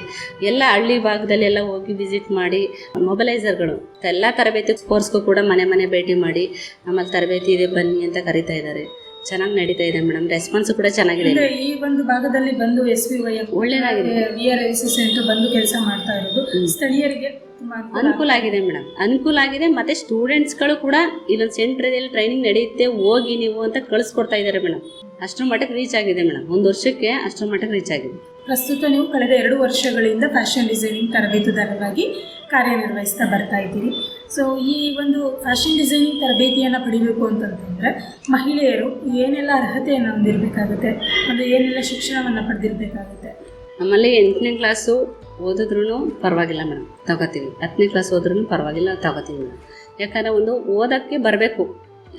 ಎಲ್ಲ ಹಳ್ಳಿ ಭಾಗದಲ್ಲಿ ಎಲ್ಲ ಹೋಗಿ ವಿಸಿಟ್ ಮಾಡಿ ಮೊಬಲೈಸರ್ಗಳು ಎಲ್ಲ ತರಬೇತಿ ಕೋರ್ಸ್ಗೂ ಕೂಡ ಮನೆ ಮನೆ ಭೇಟಿ ಮಾಡಿ, ನಮ್ಮಲ್ಲಿ ತರಬೇತಿ ಇದೆ, ಬನ್ನಿ ಅಂತ ಕರಿತಾ ಇದ್ದಾರೆ. ಚೆನ್ನಾಗಿ ನಡೀತಾ ಇದೆ ಮೇಡಮ್. ರೆಸ್ಪಾನ್ಸ್ ಕೂಡ ಚೆನ್ನಾಗಿದೆ. ಈ ಒಂದು ಭಾಗದಲ್ಲಿ ಬಂದು ಎಸ್ ವಿ ವೈ ಒಳ್ಳೆದಾಗಿದೆ. ವಿ ಆರ್ ಎಸ್ ಸೆಂಟರ್ ಬಂದು ಕೆಲಸ ಮಾಡ್ತಾ ಇರೋದು. ಸ್ಥಳೀಯರಿಗೆ ತುಂಬಾ ಅನುಕೂಲ ಅನುಕೂಲ ಆಗಿದೆ ಮೇಡಮ್. ಅನುಕೂಲ ಆಗಿದೆ. ಮತ್ತೆ ಸ್ಟೂಡೆಂಟ್ಸ್ಗಳು ಕೂಡ ಇಲ್ಲೊಂದು ಸೆಂಟ್ರದಲ್ಲಿ ಟ್ರೈನಿಂಗ್ ನಡೆಯುತ್ತೆ ಹೋಗಿ ನೀವು ಅಂತ ಕಳಿಸ್ಕೊಡ್ತಾ ಇದ್ದಾರೆ ಮೇಡಮ್. ಅಷ್ಟರ ಮಟ್ಟಕ್ಕೆ ರೀಚ್ ಆಗಿದೆ ಮೇಡಮ್. ಒಂದು ವರ್ಷಕ್ಕೆ ಅಷ್ಟರ ಮಟ್ಟಕ್ಕೆ ರೀಚ್ ಆಗಿದೆ. ಪ್ರಸ್ತುತ ನೀವು ಕಳೆದ ಎರಡು ವರ್ಷಗಳಿಂದ ಫ್ಯಾಷನ್ ಡಿಸೈನಿಂಗ್ ತರಬೇತುದಾರವಾಗಿ ಕಾರ್ಯನಿರ್ವಹಿಸ್ತಾ ಬರ್ತಾ ಇದ್ದೀರಿ. ಸೊ ಈ ಒಂದು ಫ್ಯಾಷನ್ ಡಿಸೈನಿಂಗ್ ತರಬೇತಿಯನ್ನು ಪಡಿಬೇಕು ಅಂತಂತಂದರೆ ಮಹಿಳೆಯರು ಏನೆಲ್ಲ ಅರ್ಹತೆಯನ್ನು ಹೊಂದಿರಬೇಕಾಗುತ್ತೆ ಅಂದರೆ ಏನೆಲ್ಲ ಶಿಕ್ಷಣವನ್ನು ಪಡೆದಿರಬೇಕಾಗುತ್ತೆ? ನಮ್ಮಲ್ಲಿ ಎಂಟನೇ ಕ್ಲಾಸು ಓದಿದ್ರೂ ಪರವಾಗಿಲ್ಲ ಮೇಡಮ್, ತಗೋತೀವಿ. ಹತ್ತನೇ ಕ್ಲಾಸ್ ಹೋದ್ರೂ ಪರವಾಗಿಲ್ಲ, ತಗೋತೀವಿ ಮೇಡಮ್. ಯಾಕಂದರೆ ಒಂದು ಓದೋಕ್ಕೆ ಬರಬೇಕು.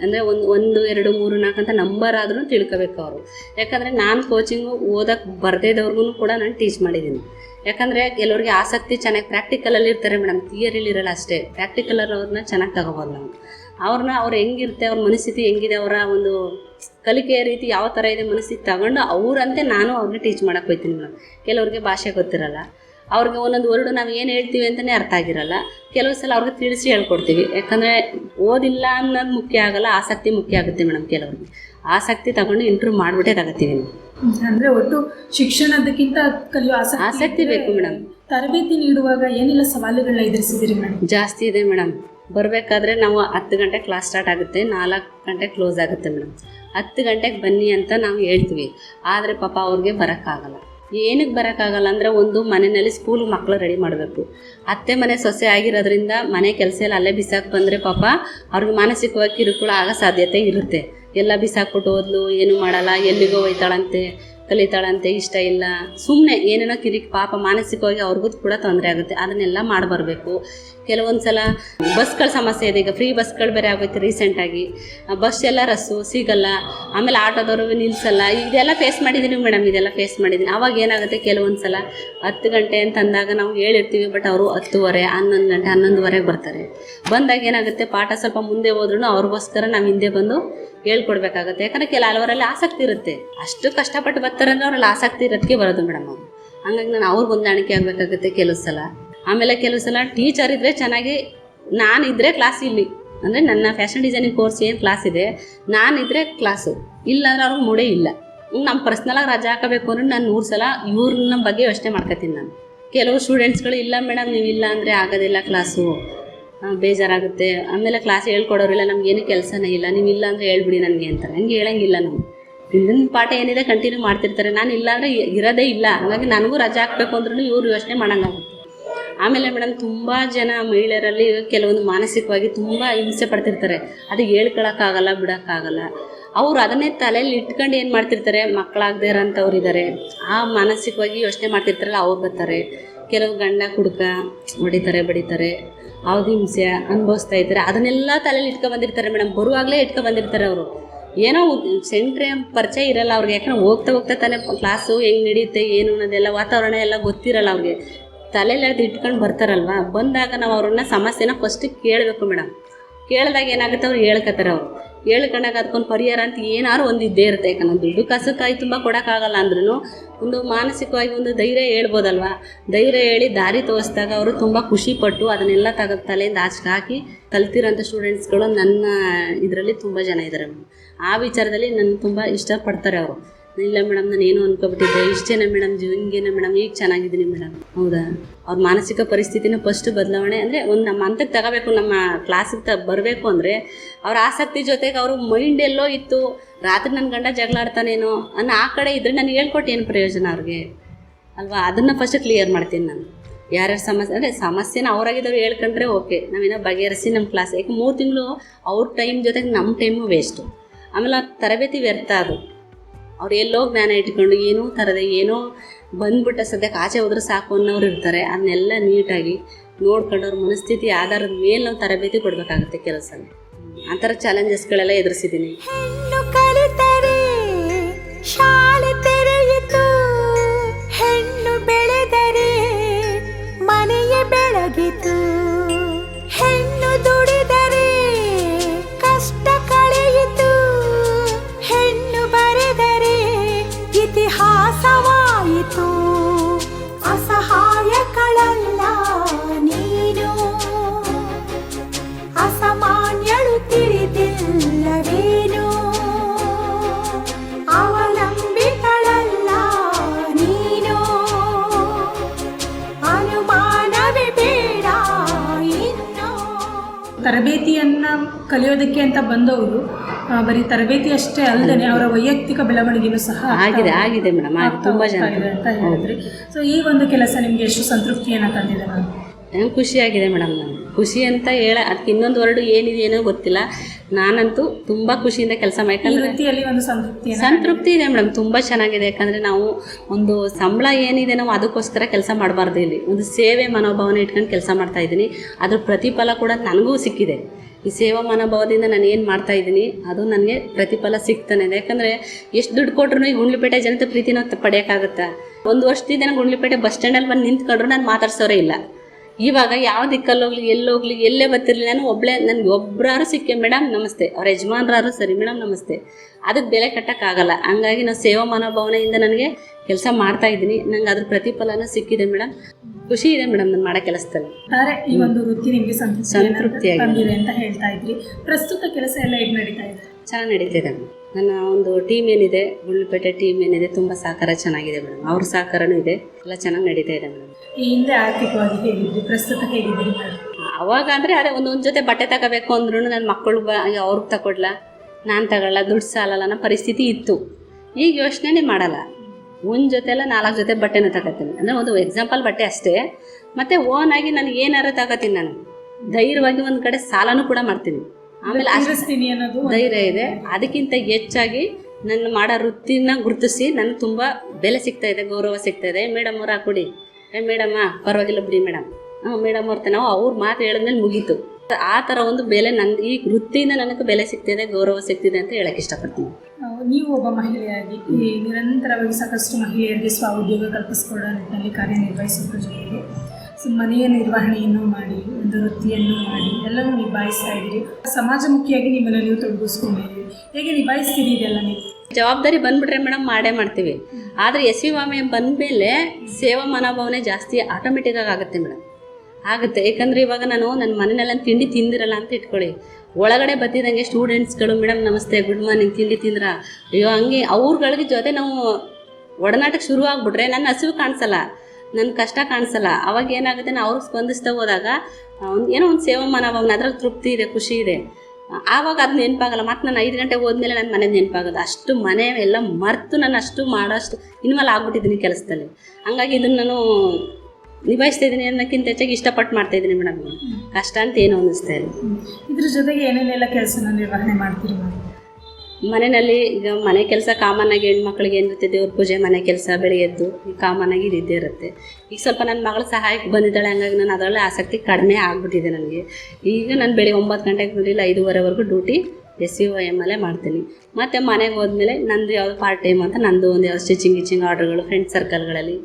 ಅಂದರೆ ಒಂದು ಒಂದು, ಎರಡು, ಮೂರು, ನಾಲ್ಕು ಅಂತ ನಂಬರ್ ಆದ್ರೂ ತಿಳ್ಕೋಬೇಕು ಅವರು. ಯಾಕಂದರೆ ನಾನು ಕೋಚಿಂಗು ಓದೋಕ್ಕೆ ಬರದೇ ಇದ್ದವ್ರಿಗೂ ಕೂಡ ನಾನು ಟೀಚ್ ಮಾಡಿದ್ದೀನಿ. ಯಾಕಂದರೆ ಕೆಲವ್ರಿಗೆ ಆಸಕ್ತಿ ಚೆನ್ನಾಗಿ ಪ್ರಾಕ್ಟಿಕಲಲ್ಲಿ ಇರ್ತಾರೆ ಮೇಡಮ್ ಇರಲ್ಲ ಅಷ್ಟೇ. ಪ್ರಾಕ್ಟಿಕಲ್ ಅವ್ರನ್ನ ಚೆನ್ನಾಗಿ ತಗೋಬೋದು ನಾವು. ಅವ್ರನ್ನ ಅವ್ರು ಹೆಂಗಿರುತ್ತೆ, ಅವ್ರ ಮನಸ್ಥಿತಿ ಹೆಂಗಿದೆ, ಅವರ ಒಂದು ಕಲಿಕೆಯ ರೀತಿ ಯಾವ ಥರ ಇದೆ, ಮನಸ್ಥಿತಿ ತಗೊಂಡು ಅವರಂತೆ ನಾನು ಅವ್ರನ್ನ ಟೀಚ್ ಮಾಡಕ್ಕೆ ಹೋಗ್ತೀನಿ ಮೇಡಮ್ ಕೆಲವ್ರಿಗೆ ಭಾಷೆ ಗೊತ್ತಿರಲ್ಲ. ಅವ್ರಿಗೆ ಒಂದೊಂದು ವರ್ಡು ನಾವು ಏನು ಹೇಳ್ತೀವಿ ಅಂತಲೇ ಅರ್ಥ ಆಗಿರಲ್ಲ. ಕೆಲವು ಸಲ ಅವ್ರಿಗೆ ತಿಳಿಸಿ ಹೇಳ್ಕೊಡ್ತೀವಿ. ಯಾಕಂದರೆ ಓದಿಲ್ಲ ಅನ್ನೋದು ಮುಖ್ಯ ಆಗಲ್ಲ, ಆಸಕ್ತಿ ಮುಖ್ಯ ಆಗುತ್ತೆ ಮೇಡಮ್ ಕೆಲವ್ರಿಗೆ. ಆಸಕ್ತಿ ತಗೊಂಡು ಇಂಟ್ರೂವ್ ಮಾಡಿಬಿಟ್ಟೇ ತಗೋತೀವಿ ನಾವು. ಅಂದ್ರೆ ಒಟ್ಟು ಶಿಕ್ಷಣದಕ್ಕಿಂತ ಕಲಿಯೋ ಆಸಕ್ತಿ ಆಸಕ್ತಿ ಬೇಕು ಮೇಡಮ್. ತರಬೇತಿ ನೀಡುವಾಗ ಏನೆಲ್ಲ ಸವಾಲುಗಳನ್ನ ಎದುರಿಸಿದಿರಿ ಮೇಡಮ್? ಜಾಸ್ತಿ ಇದೆ ಮೇಡಮ್. ಬರಬೇಕಾದ್ರೆ ನಾವು ಹತ್ತು ಗಂಟೆ ಕ್ಲಾಸ್ ಸ್ಟಾರ್ಟ್ ಆಗುತ್ತೆ ನಾಲ್ಕು ಗಂಟೆ ಕ್ಲೋಸ್ ಆಗುತ್ತೆ ಮೇಡಮ್. ಹತ್ತು ಗಂಟೆಗೆ ಬನ್ನಿ ಅಂತ ನಾವು ಹೇಳ್ತೀವಿ. ಆದರೆ ಪಾಪ ಅವ್ರಿಗೆ ಬರೋಕ್ಕಾಗಲ್ಲ. ಏನಕ್ಕೆ ಬರೋಕ್ಕಾಗಲ್ಲ ಅಂದರೆ ಒಂದು ಮನೆಯಲ್ಲಿ ಸ್ಕೂಲ್ ಮಕ್ಕಳು ರೆಡಿ ಮಾಡಬೇಕು. ಅತ್ತೆ ಮನೆ ಸೊಸೆ ಆಗಿರೋದ್ರಿಂದ ಮನೆ ಕೆಲಸ ಎಲ್ಲ ಅಲ್ಲೇ ಬಿಸಾಕಿ ಬಂದರೆ ಪಾಪ ಅವ್ರಿಗೆ ಮಾನಸಿಕವಾಗಿ ಕಿರುಕುಳ ಆಗೋ ಸಾಧ್ಯತೆ ಇರುತ್ತೆ. ಎಲ್ಲ ಬಿಸಾಕ್ಬಿಟ್ಟು ಹೋದ್ಲು, ಏನು ಮಾಡಲ್ಲ, ಎಲ್ಲಿಗೋ ಹೋಯ್ತಾಳಂತೆ, ಕಲಿತಾಳಂತೆ, ಇಷ್ಟ ಇಲ್ಲ. ಸುಮ್ಮನೆ ಏನೇನೋ ಕಿರಿಕ್ ಪಾಪ ಮಾನಸಿಕವಾಗಿ ಅವ್ರಿಗೂ ಕೂಡ ತೊಂದರೆ ಆಗುತ್ತೆ. ಅದನ್ನೆಲ್ಲ ಮಾಡಬರ್ಬೇಕು. ಕೆಲವೊಂದು ಸಲ ಬಸ್ಗಳ ಸಮಸ್ಯೆ ಇದೆ. ಈಗ ಫ್ರೀ ಬಸ್ಗಳು ಬೇರೆ ಆಗೋಯ್ತು ರೀಸೆಂಟಾಗಿ ಬಸ್ ಎಲ್ಲ ರಸ್ಸು, ಸಿಗಲ್ಲ. ಆಮೇಲೆ ಆಟೋದವರು ನಿಲ್ಲಿಸಲ್ಲ ಇದೆಲ್ಲ ಫೇಸ್ ಮಾಡಿದ್ದೀನಿ ಮೇಡಮ್ ಇದೆಲ್ಲ ಫೇಸ್ ಮಾಡಿದ್ದೀನಿ ಅವಾಗ ಏನಾಗುತ್ತೆ ಕೆಲವೊಂದು ಸಲ ಹತ್ತು ಗಂಟೆ ಅಂತ ಅಂದಾಗ ನಾವು ಹೇಳಿರ್ತೀವಿ ಬಟ್ ಅವರು ಹತ್ತುವರೆ, ಹನ್ನೊಂದು ಗಂಟೆ, ಹನ್ನೊಂದುವರೆಗೆ ಬರ್ತಾರೆ. ಬಂದಾಗ ಏನಾಗುತ್ತೆ, ಪಾಠ ಸ್ವಲ್ಪ ಮುಂದೆ ಹೋದ್ರೂ ಅವ್ರಿಗೋಸ್ಕರ ನಾವು ಹಿಂದೆ ಬಂದು ಹೇಳ್ಕೊಡ್ಬೇಕಾಗತ್ತೆ. ಯಾಕಂದ್ರೆ ಕೆಲ ಆಸಕ್ತಿ ಇರುತ್ತೆ. ಅಷ್ಟು ಕಷ್ಟಪಟ್ಟು ಬರ್ತಾರೆ ಅಂದ್ರೆ ಅವ್ರಲ್ಲಿ ಆಸಕ್ತಿ ಇರೋದಕ್ಕೆ ಬರೋದು ಮೇಡಮ್ ಅವ್ರು. ಹಂಗಾಗಿ ನಾನು ಅವ್ರಿಗೆ ಹೊಂದಾಣಿಕೆ ಆಗಬೇಕಾಗುತ್ತೆ ಕೆಲವು ಸಲ. ಆಮೇಲೆ ಕೆಲವು ಸಲ ಟೀಚರ್ ಇದ್ದರೆ ಚೆನ್ನಾಗಿ ನಾನಿದ್ದರೆ ಕ್ಲಾಸ್ ಇಲ್ಲಿ. ಅಂದರೆ ನನ್ನ ಫ್ಯಾಷನ್ ಡಿಸೈನಿಂಗ್ ಕೋರ್ಸ್ ಏನು ಕ್ಲಾಸ್ ಇದೆ ನಾನಿದ್ದರೆ ಕ್ಲಾಸು ಇಲ್ಲಾಂದ್ರೆ ಅವ್ರಿಗೆ ಮೂಡೇ ಇಲ್ಲ. ನಮ್ಮ ಪರ್ಸ್ನಲಾಗಿ ರಜೆ ಹಾಕಬೇಕು ಅಂದ್ರೆ ನಾನು ನೂರು ಸಲ ಇವ್ರನ್ನ ಬಗ್ಗೆ ಯೋಚನೆ ಮಾಡ್ಕೊತೀನಿ ನಾನು. ಕೆಲವು ಸ್ಟೂಡೆಂಟ್ಸ್ಗಳು ಇಲ್ಲ ಮೇಡಮ್, ನೀವು ಇಲ್ಲ ಅಂದರೆ ಆಗೋದಿಲ್ಲ ಕ್ಲಾಸು ಬೇಜಾರಾಗುತ್ತೆ. ಆಮೇಲೆ ಕ್ಲಾಸ್ ಹೇಳ್ಕೊಡೋರಿಲ್ಲ ನಮ್ಗೆ ಏನು ಕೆಲಸನೇ ಇಲ್ಲ. ನೀವು ಇಲ್ಲ ಅಂದರೆ ಹೇಳ್ಬಿಡಿ ನನಗೆ ಅಂತಾರೆ ಹಂಗೆ ಹೇಳಂಗಿಲ್ಲ ನಾವು ಹಿಂದಿನ ಪಾಠ ಏನಿದೆ ಕಂಟಿನ್ಯೂ ಮಾಡ್ತಿರ್ತಾರೆ. ನಾನು ಇಲ್ಲ ಅಂದರೆ ಇರೋದೇ ಇಲ್ಲ. ಹಾಗಾಗಿ ನನಗೂ ರಜೆ ಹಾಕಬೇಕು ಅಂದ್ರೂ ಇವ್ರು ಯೋಚನೆ ಮಾಡೋಂಗಾಗುತ್ತೆ. ಆಮೇಲೆ ಮೇಡಮ್ ತುಂಬ ಜನ ಮಹಿಳೆಯರಲ್ಲಿ ಕೆಲವೊಂದು ಮಾನಸಿಕವಾಗಿ ತುಂಬ ಹಿಂಸೆ ಪಡ್ತಿರ್ತಾರೆ. ಅದು ಹೇಳ್ಕೊಳಕ್ಕಾಗಲ್ಲ, ಬಿಡೋಕ್ಕಾಗಲ್ಲ. ಅವರು ಅದನ್ನೇ ತಲೆಯಲ್ಲಿ ಇಟ್ಕೊಂಡು ಏನು ಮಾಡ್ತಿರ್ತಾರೆ? ಮಕ್ಕಳಾಗದೇ ಇರೋಂಥವ್ರು ಇದ್ದಾರೆ ಆ ಮಾನಸಿಕವಾಗಿ ಯೋಚನೆ ಮಾಡ್ತಿರ್ತಾರಲ್ಲ, ಅವ್ರು ಬರ್ತಾರೆ. ಕೆಲವು ಗಂಡ ಕುಡ್ಕ ಹೊಡಿತಾರೆ, ಬಡಿತಾರೆ. ಅವ್ರು ಹಿಂಸೆ ಅನುಭವಿಸ್ತಾ ಇದ್ದಾರೆ. ಅದನ್ನೆಲ್ಲ ತಲೆಯಲ್ಲಿ ಇಟ್ಕೊಂಡ್ ಬಂದಿರ್ತಾರೆ ಮೇಡಮ್ ಬರುವಾಗಲೇ ಇಟ್ಕೊಂಡು ಬಂದಿರ್ತಾರೆ ಅವರು. ಏನೋ ಸೆಂಟ್ರೆ ಪರಿಚಯ ಇರಲ್ಲ ಅವ್ರಿಗೆ. ಯಾಕಂದ್ರೆ ಹೋಗ್ತಾ ಹೋಗ್ತಾ ತಾನೇ ಕ್ಲಾಸು ಹೆಂಗೆ ನಡೆಯುತ್ತೆ ಏನು ಅನ್ನೋದೆಲ್ಲ ವಾತಾವರಣ ಎಲ್ಲ ಗೊತ್ತಿರಲ್ಲ ಅವ್ರಿಗೆ. ತಲೆಯಲ್ಲಿ ಅದು ಇಟ್ಕೊಂಡು ಬರ್ತಾರಲ್ವ? ಬಂದಾಗ ನಾವು ಅವ್ರನ್ನ ಸಮಸ್ಯೆನ ಫಸ್ಟ್ ಕೇಳಬೇಕು ಮೇಡಮ್ ಕೇಳಿದಾಗ ಏನಾಗುತ್ತೆ ಅವ್ರು ಹೇಳ್ಕೊತಾರೆ ಅವರು. ಹೇಳ್ಕೊಂಡಾಗ ಅದಕ್ಕೊಂದು ಪರಿಹಾರ ಅಂತ ಏನಾದ್ರು ಒಂದು ಇದ್ದೇ ಇರುತ್ತೆ ಯಾಕಂದ್ರೆ ದುಡ್ಡು. ಕಾಸು ತುಂಬ ಕೊಡೋಕ್ಕಾಗಲ್ಲ ಅಂದ್ರೂ ಒಂದು ಮಾನಸಿಕವಾಗಿ ಒಂದು ಧೈರ್ಯ ಹೇಳ್ಬೋದಲ್ವ? ಧೈರ್ಯ ಹೇಳಿ ದಾರಿ ತೋರಿಸಿದಾಗ ಅವರು ತುಂಬ ಖುಷಿಪಟ್ಟು ಅದನ್ನೆಲ್ಲ ತಗ ತಲೆಯಿಂದ ಆಚೆಗೆ ಹಾಕಿ ಕಲ್ತಿರೋಂಥ ಸ್ಟೂಡೆಂಟ್ಸ್ಗಳು ನನ್ನ ಇದರಲ್ಲಿ ತುಂಬ ಜನ ಇದ್ದಾರೆ ಆ ವಿಚಾರದಲ್ಲಿ ನನ್ನ ತುಂಬ ಇಷ್ಟಪಡ್ತಾರೆ ಅವರು. ಇಲ್ಲ ಮೇಡಮ್, ನಾನು ಏನೋ ಅನ್ಕೊಬಿಟ್ಟಿದ್ದೆ. ಇಷ್ಟೇನ ಮೇಡಮ್ ಹಿಂಗೇನ ಮೇಡಮ್, ಈಗ ಚೆನ್ನಾಗಿದ್ದೀನಿ ಮೇಡಮ್. ಹೌದಾ? ಅವ್ರ ಮಾನಸಿಕ ಪರಿಸ್ಥಿತಿನ ಫಸ್ಟ್ ಬದಲಾವಣೆ ಅಂದರೆ ಒಂದು ನಮ್ಮ ಹಂತಕ್ಕೆ ತಗೋಬೇಕು, ನಮ್ಮ ಕ್ಲಾಸಿಗೆ ತ ಬರಬೇಕು ಅಂದರೆ ಅವ್ರ ಆಸಕ್ತಿ ಜೊತೆಗೆ ಅವರು ಮೈಂಡ್ ಎಲ್ಲೋ ಇತ್ತು. ರಾತ್ರಿ ನನ್ನ ಗಂಡ ಜಗಳ ಆಡ್ತಾನೇನೋ ಅನ್ನೋ ಆ ಕಡೆ ಇದ್ರೆ ನಾನು ಹೇಳ್ಕೊಟ್ಟು ಏನು ಪ್ರಯೋಜನ ಅವ್ರಿಗೆ? ಅಲ್ವಾ? ಅದನ್ನು ಫಸ್ಟ್ ಕ್ಲಿಯರ್ ಮಾಡ್ತೀನಿ ನಾನು. ಯಾರ್ಯಾರ ಸಮಸ್ಯೆ, ಅಂದರೆ ಸಮಸ್ಯೆನ ಅವರಾಗಿದ್ದವ್ರು ಹೇಳ್ಕೊಂಡ್ರೆ ಓಕೆ ನಾವೇನೋ ಬಗೆಹರಿಸಿ ನಮ್ಮ ಕ್ಲಾಸ್ ಯಾಕೆ ಮೂರು ತಿಂಗಳು ಅವ್ರ ಟೈಮ್ ಜೊತೆಗೆ ನಮ್ಮ ಟೈಮು ವೇಸ್ಟು ಆಮೇಲೆ ಆ ತರಬೇತಿ ವ್ಯರ್ಥ ಅದು. ಅವ್ರು ಎಲ್ಲೋ ಜ್ಞಾನ ಇಟ್ಕೊಂಡು ಏನೋ ಥರದ, ಏನೋ ಬಂದ್ಬಿಟ್ಟ ಸದ್ಯಕ್ಕೆ ಆಚೆ ಹೋದ್ರೆ ಸಾಕು ಅನ್ನೋರು ಇರ್ತಾರೆ. ಅದನ್ನೆಲ್ಲ ನೀಟಾಗಿ ನೋಡ್ಕೊಂಡು ಅವ್ರ ಮನಸ್ಥಿತಿ ಆಧಾರದ ಮೇಲೆ ನಾವು ತರಬೇತಿ ಕೊಡಬೇಕಾಗುತ್ತೆ ಕೆಲಸ ಆ ಥರ ಚಾಲೆಂಜಸ್ಗಳೆಲ್ಲ ಎದುರಿಸಿದ್ದೀನಿ. ತರಬೇತಿ ಅಷ್ಟೇ ಅಲ್ಲದೆ ಅವರ ವೈಯಕ್ತಿಕ ಬೆಳವಣಿಗೆಯೂ ಸಹ ಆಗಿದೆ ಆಗಿದೆ ಮೇಡಮ್ ತುಂಬ ಜನ ಅಂತ ಹೇಳಿದ್ರಿ. ಸೊ ಈ ಒಂದು ಕೆಲಸ ನಿಮಗೆ ಎಷ್ಟು ಸಂತೃಪ್ತಿಯನ್ನು ತಂದಿದೆ ಮ್ಯಾಮ್ ಖುಷಿಯಾಗಿದೆ ಮೇಡಮ್ ನಾನು ಖುಷಿ ಅಂತ ಹೇಳ ಅದಕ್ಕೆ ಇನ್ನೊಂದು ವರ್ಡು ಏನಿದೆಯೇನೋ ಗೊತ್ತಿಲ್ಲ. ನಾನಂತೂ ತುಂಬ ಖುಷಿಯಿಂದ ಕೆಲಸ ವೃತ್ತಿಯಲ್ಲಿ ಒಂದು ಸಂತೃಪ್ತಿಯನ್ನ ಸಂತೃಪ್ತಿ ಇದೆ ಮೇಡಮ್ ತುಂಬ ಚೆನ್ನಾಗಿದೆ. ಯಾಕಂದರೆ ನಾವು ಒಂದು ಸಂಬಳ ಏನಿದೆ ನಾವು ಅದಕ್ಕೋಸ್ಕರ ಕೆಲಸ ಮಾಡಬಾರ್ದು ಇಲ್ಲಿ. ಒಂದು ಸೇವೆ ಮನೋಭಾವನೆ ಇಟ್ಕೊಂಡು ಕೆಲಸ ಮಾಡ್ತಾ ಇದ್ದೀನಿ. ಅದ್ರ ಪ್ರತಿಫಲ ಕೂಡ ನನಗೂ ಸಿಕ್ಕಿದೆ. ಈ ಸೇವಾ ಮನೋಭಾವದಿಂದ ನಾನು ಏನು ಮಾಡ್ತಾ ಇದ್ದೀನಿ ಅದು ನನಗೆ ಪ್ರತಿಫಲ ಸಿಗ್ತಾನೆ ಇದೆ. ಯಾಕಂದರೆ ಎಷ್ಟು ದುಡ್ಡು ಕೊಟ್ರು ಈ ಗುಂಡ್ಲಿಪೇಟೆ ಜನತೆ ಪ್ರೀತಿನ ಪಡೆಯೋಕ್ಕಾಗುತ್ತಾ? ಒಂದು ವರ್ಷದಿಂದ ನಾನು ಗುಂಡ್ಲಿಪೇಟೆ ಬಸ್ ಸ್ಟ್ಯಾಂಡಲ್ಲಿ ಬಂದು ನಿಂತ್ಕೊಂಡ್ರು ನಾನು ಮಾತಾಡ್ಸೋರೇ ಇಲ್ಲ. ಇವಾಗ ಯಾವ ದಿಕ್ಕಲ್ಲಿ ಹೋಗ್ಲಿ ಎಲ್ಲಿ ಹೋಗ್ಲಿ ಎಲ್ಲೇ ಬರ್ತಿರ್ಲಿ ನಾನು ಒಬ್ಳೆ ನನಗೆ ಒಬ್ಬರಾರು ಸಿಕ್ಕೆ ಮೇಡಮ್ ನಮಸ್ತೆ. ಅವ್ರ ಯಜಮಾನ್ರಾರು ಸರಿ ಮೇಡಮ್ ನಮಸ್ತೆ. ಅದಕ್ಕೆ ಬೆಲೆ ಕಟ್ಟೋಕ್ಕಾಗಲ್ಲ. ಹಂಗಾಗಿ ನಾವು ಸೇವಾ ಮನೋಭಾವನೆಯಿಂದ ನನಗೆ ಕೆಲಸ ಮಾಡ್ತಾ ಇದ್ದೀನಿ. ನಂಗೆ ಅದ್ರ ಪ್ರತಿಫಲನ ಸಿಕ್ಕಿದೆ ಮೇಡಮ್. ಖುಷಿ ಇದೆ ಮೇಡಮ್ ನಾನು ಮಾಡೋ ಕೆಲಸದಲ್ಲಿ. ಆದರೆ ಈ ಒಂದು ವೃತ್ತಿ ನಿಮಗೆ ಸಂತೃಪ್ತಿ ಬಂದಿದೆ ಅಂತ ಹೇಳ್ತಾ ಇದ್ರಿ. ಪ್ರಸ್ತುತ ಕೆಲಸ ಎಲ್ಲ ಹೇಗೆ ನಡೀತಾ ಇದೆ? ಚೆನ್ನಾಗಿ ನಡೀತಿದೆ ನನ್ನ ಒಂದು ಟೀಮ್ ಏನಿದೆ ಗುಳ್ಳಪೇಟೆ ಟೀಮ್ ಏನಿದೆ ತುಂಬ ಸಹಕಾರ ಚೆನ್ನಾಗಿದೆ ಮೇಡಮ್. ಅವ್ರ ಸಹಕಾರನೂ ಇದೆ. ಎಲ್ಲ ಚೆನ್ನಾಗಿ ನಡೀತಾ ಇದೆ ಮೇಡಮ್. ಈ ಹಿಂದೆ ಆರ್ಥಿಕವಾಗಿ ಹೇಗಿದ್ರಿ? ಪ್ರಸ್ತುತ ಹೇಗಿದ್ದೀರಿ? ಅವಾಗ ಅಂದರೆ ಅದೇ ಒಂದೊಂದು ಜೊತೆ ಬಟ್ಟೆ ತಗೋಬೇಕು ಅಂದ್ರೂ ನನ್ನ ಮಕ್ಕಳು ಬ ಅವ್ರಿಗೆ ತಗೊಡ್ಲ? ನಾನು ತಗೊಳ್ಳ ದುಡ್ಡು ಸಾಲಲ್ಲ ಅನ್ನೋ ಪರಿಸ್ಥಿತಿ ಇತ್ತು. ಈಗ ಯೋಚನೆನೇ ಮಾಡಲ್ಲ. ಒಂದು ಜೊತೆ ಎಲ್ಲ ನಾಲ್ಕು ಜೊತೆ ಬಟ್ಟೆನ ತಗೋತೀನಿ. ಅಂದರೆ ಒಂದು ಎಕ್ಸಾಂಪಲ್ ಬಟ್ಟೆ ಅಷ್ಟೇ. ಮತ್ತು ಆಗಿ ನಾನು ಏನಾರ ತಗೋತೀನಿ ನಾನು. ಧೈರ್ಯವಾಗಿ ಒಂದು ಕಡೆ ಸಾಲನೂ ಕೂಡ ಮಾಡ್ತೀನಿ. ಆಮೇಲೆ ತೀರಿಸ್ತೀನಿ ಅನ್ನೋದು ಧೈರ್ಯ ಇದೆ. ಅದಕ್ಕಿಂತ ಹೆಚ್ಚಾಗಿ ನನ್ನ ಮಾಡೋ ವೃತ್ತಿನ ಗುರುತಿಸಿ ನನಗೆ ತುಂಬ ಬೆಲೆ ಸಿಗ್ತಾ ಇದೆ ಗೌರವ ಸಿಗ್ತಾ ಇದೆ. ಮೇಡಮ್ ಅವ್ರು ಹಾಕೊಡಿ. ಮೇಡಮ್ಮ ಪರವಾಗಿಲ್ಲ ಬಿಡಿ ಮೇಡಮ್. ಹಾಂ ಮೇಡಮ್ ಅವ್ರ ನಾವು ಅವ್ರ ಮಾತು ಹೇಳಿದ್ಮೇಲೆ ಮುಗೀತು. ಆ ಥರ ಒಂದು ಬೆಲೆ ನನ್ನ ಈ ವೃತ್ತಿಯಿಂದ ನನಗೆ ಬೆಲೆ ಸಿಗ್ತಿದೆ, ಗೌರವ ಸಿಗ್ತಿದೆ ಅಂತ ಹೇಳಕ್ಕೆ ಇಷ್ಟಪಡ್ತೀನಿ. ನೀವು ಒಬ್ಬ ಮಹಿಳೆಯಾಗಿ ನಿರಂತರವಾಗಿ ಸಾಕಷ್ಟು ಮಹಿಳೆಯರಿಗೆ ಸ್ವಉದ್ಯೋಗ ಕಲ್ಪಿಸಿಕೊಳ್ಳೋ ನಿಟ್ಟಿನಲ್ಲಿ ಕಾರ್ಯನಿರ್ವಹಿಸೋದ್ರ ಜೊತೆಗೆ ಮನೆಯ ನಿರ್ವಹಣೆಯನ್ನು ಮಾಡಿ, ಒಂದು ವೃತ್ತಿಯನ್ನು ಮಾಡಿ ಎಲ್ಲವೂ ನಿಭಾಯಿಸ್ತಾ ಇದ್ದೀರಿ. ಸಮಾಜಮುಖಿಯಾಗಿ ನಿಮ್ಮನ್ನು ನೀವು ತೊಡಗಿಸ್ಕೊಂಡಿದ್ದೀರಿ. ಹೇಗೆ ನಿಭಾಯಿಸ್ತೀರಿ ಇದೆಲ್ಲ ನೀವು? ಜವಾಬ್ದಾರಿ ಬಂದ್ಬಿಟ್ರೆ ಮೇಡಮ್ ಮಾಡೇ ಮಾಡ್ತೀವಿ. ಆದರೆ ಎಸ್ ವಿ ಮಾಮೆ ಬಂದಮೇಲೆ ಸೇವಾ ಮನೋಭಾವನೆ ಜಾಸ್ತಿ ಆಟೋಮೆಟಿಕ್ಕಾಗಿ ಆಗುತ್ತೆ ಮೇಡಮ್. ಆಗುತ್ತೆ. ಯಾಕಂದರೆ ಇವಾಗ ನಾನು ನನ್ನ ಮನೆಯಲ್ಲ ತಿಂಡಿ ತಿಂದಿರಲ್ಲ ಅಂತ ಇಟ್ಕೊಳ್ಳಿ. ಒಳಗಡೆ ಬತ್ತಿದಂಗೆ ಸ್ಟೂಡೆಂಟ್ಸ್ಗಳು ಮೇಡಮ್ ನಮಸ್ತೆ, ಗುಡ್ ಮಾರ್ನಿಂಗ್, ತಿಂಡಿ ತಿಂದ್ರ? ಅಯ್ಯೋ, ಹಂಗೆ ಅವ್ರಗಳಿಗೆ ಜೊತೆ ನಾವು ಒಡನಾಟಕ್ಕೆ ಶುರು ಆಗ್ಬಿಟ್ರೆ ನನ್ನ ಹಸಿವು ಕಾಣಿಸಲ್ಲ. ನನ್ನ ಕಷ್ಟ ಕಾಣಿಸಲ್ಲ. ಅವಾಗ ಏನಾಗುತ್ತೆ ನಾನು ಅವ್ರಿಗೆ ಸ್ಪಂದಿಸ್ತಾ ಹೋದಾಗ ಏನೋ ಒಂದು ಸೇವಾ ಮನೋಭಾವನೆ, ಅದ್ರಲ್ಲಿ ತೃಪ್ತಿ ಇದೆ, ಖುಷಿ ಇದೆ. ಆವಾಗ ಅದು ನೆನಪಾಗಲ್ಲ. ಮತ್ತು ನಾನು ಐದು ಗಂಟೆಗೆ ಹೋದ್ಮೇಲೆ ನನ್ನ ಮನೆ ನೆನಪಾಗೋದು ಅಷ್ಟು ಮನೆ ಎಲ್ಲ ಮರೆತು ನಾನು ಅಷ್ಟು ಮಾಡೋಷ್ಟು ಇನ್ವಾಲ್ವ್ ಆಗ್ಬಿಟ್ಟಿದ್ದೀನಿ ಕೆಲಸದಲ್ಲಿ. ಹಂಗಾಗಿ ಇದನ್ನು ನಾನು ನಿಭಾಯಿಸ್ತಾ ಇದ್ದೀನಿ ಅನ್ನೋಕ್ಕಿಂತ ಹೆಚ್ಚಾಗಿ ಇಷ್ಟಪಟ್ಟು ಮಾಡ್ತಾ ಇದ್ದೀನಿ ಮೇಡಮ್. ಕಷ್ಟ ಅಂತ ಏನು ಅನ್ನಿಸ್ತಾ ಇಲ್ಲ. ಇದ್ರ ಜೊತೆಗೆ ಏನೇನೆಲ್ಲ ಕೆಲಸ ನಿರ್ವಹಣೆ ಮಾಡ್ತೀರಿ ಮನೆಯಲ್ಲಿ ಈಗ ಮನೆ ಕೆಲಸ ಕಾಮನ್ ಆಗಿ ಹೆಣ್ಮಕ್ಳಿಗೆ ಏನಿರುತ್ತೆ ದೇವ್ರ ಪೂಜೆ ಮನೆ ಕೆಲಸ ಬೆಳೆಯದ್ದು ಕಾಮನ್ ಆಗಿ ಇದ್ದೇ ಇರುತ್ತೆ. ಈಗ ಸ್ವಲ್ಪ ನನ್ನ ಮಗಳ ಸಹಾಯಕ್ಕೆ ಬಂದಿದ್ದಾಳೆ, ಹಂಗಾಗಿ ನಾನು ಅದರಲ್ಲಿ ಆಸಕ್ತಿ ಕಡಿಮೆ ಆಗ್ಬಿಟ್ಟಿದೆ ನನಗೆ. ಈಗ ನಾನು ಬೆಳಿಗ್ಗೆ ಒಂಬತ್ತು ಗಂಟೆಗೆ ಬಂದಿಲ್ಲ, ಐದೂವರೆವರೆಗೂ ಡ್ಯೂಟಿ ಎಸ್ ಸಿ ಎಂ ಅಲ್ಲೇ ಮಾಡ್ತೀನಿ. ಮತ್ತು ಮನೆಗೆ ಹೋದ್ಮೇಲೆ ನಂದು ಯಾವುದು ಪಾರ್ಟ್ ಟೈಮ್ ಅಂತ ನಂದು ಒಂದು ಯಾವ್ದು ಸ್ಟಿಚಿಂಗ್ ಗಿಚಿಂಗ್ ಆರ್ಡ್ರ್ಗಳು ಫ್ರೆಂಡ್ ಸರ್ಕಲ್ಗಳಲ್ಲಿ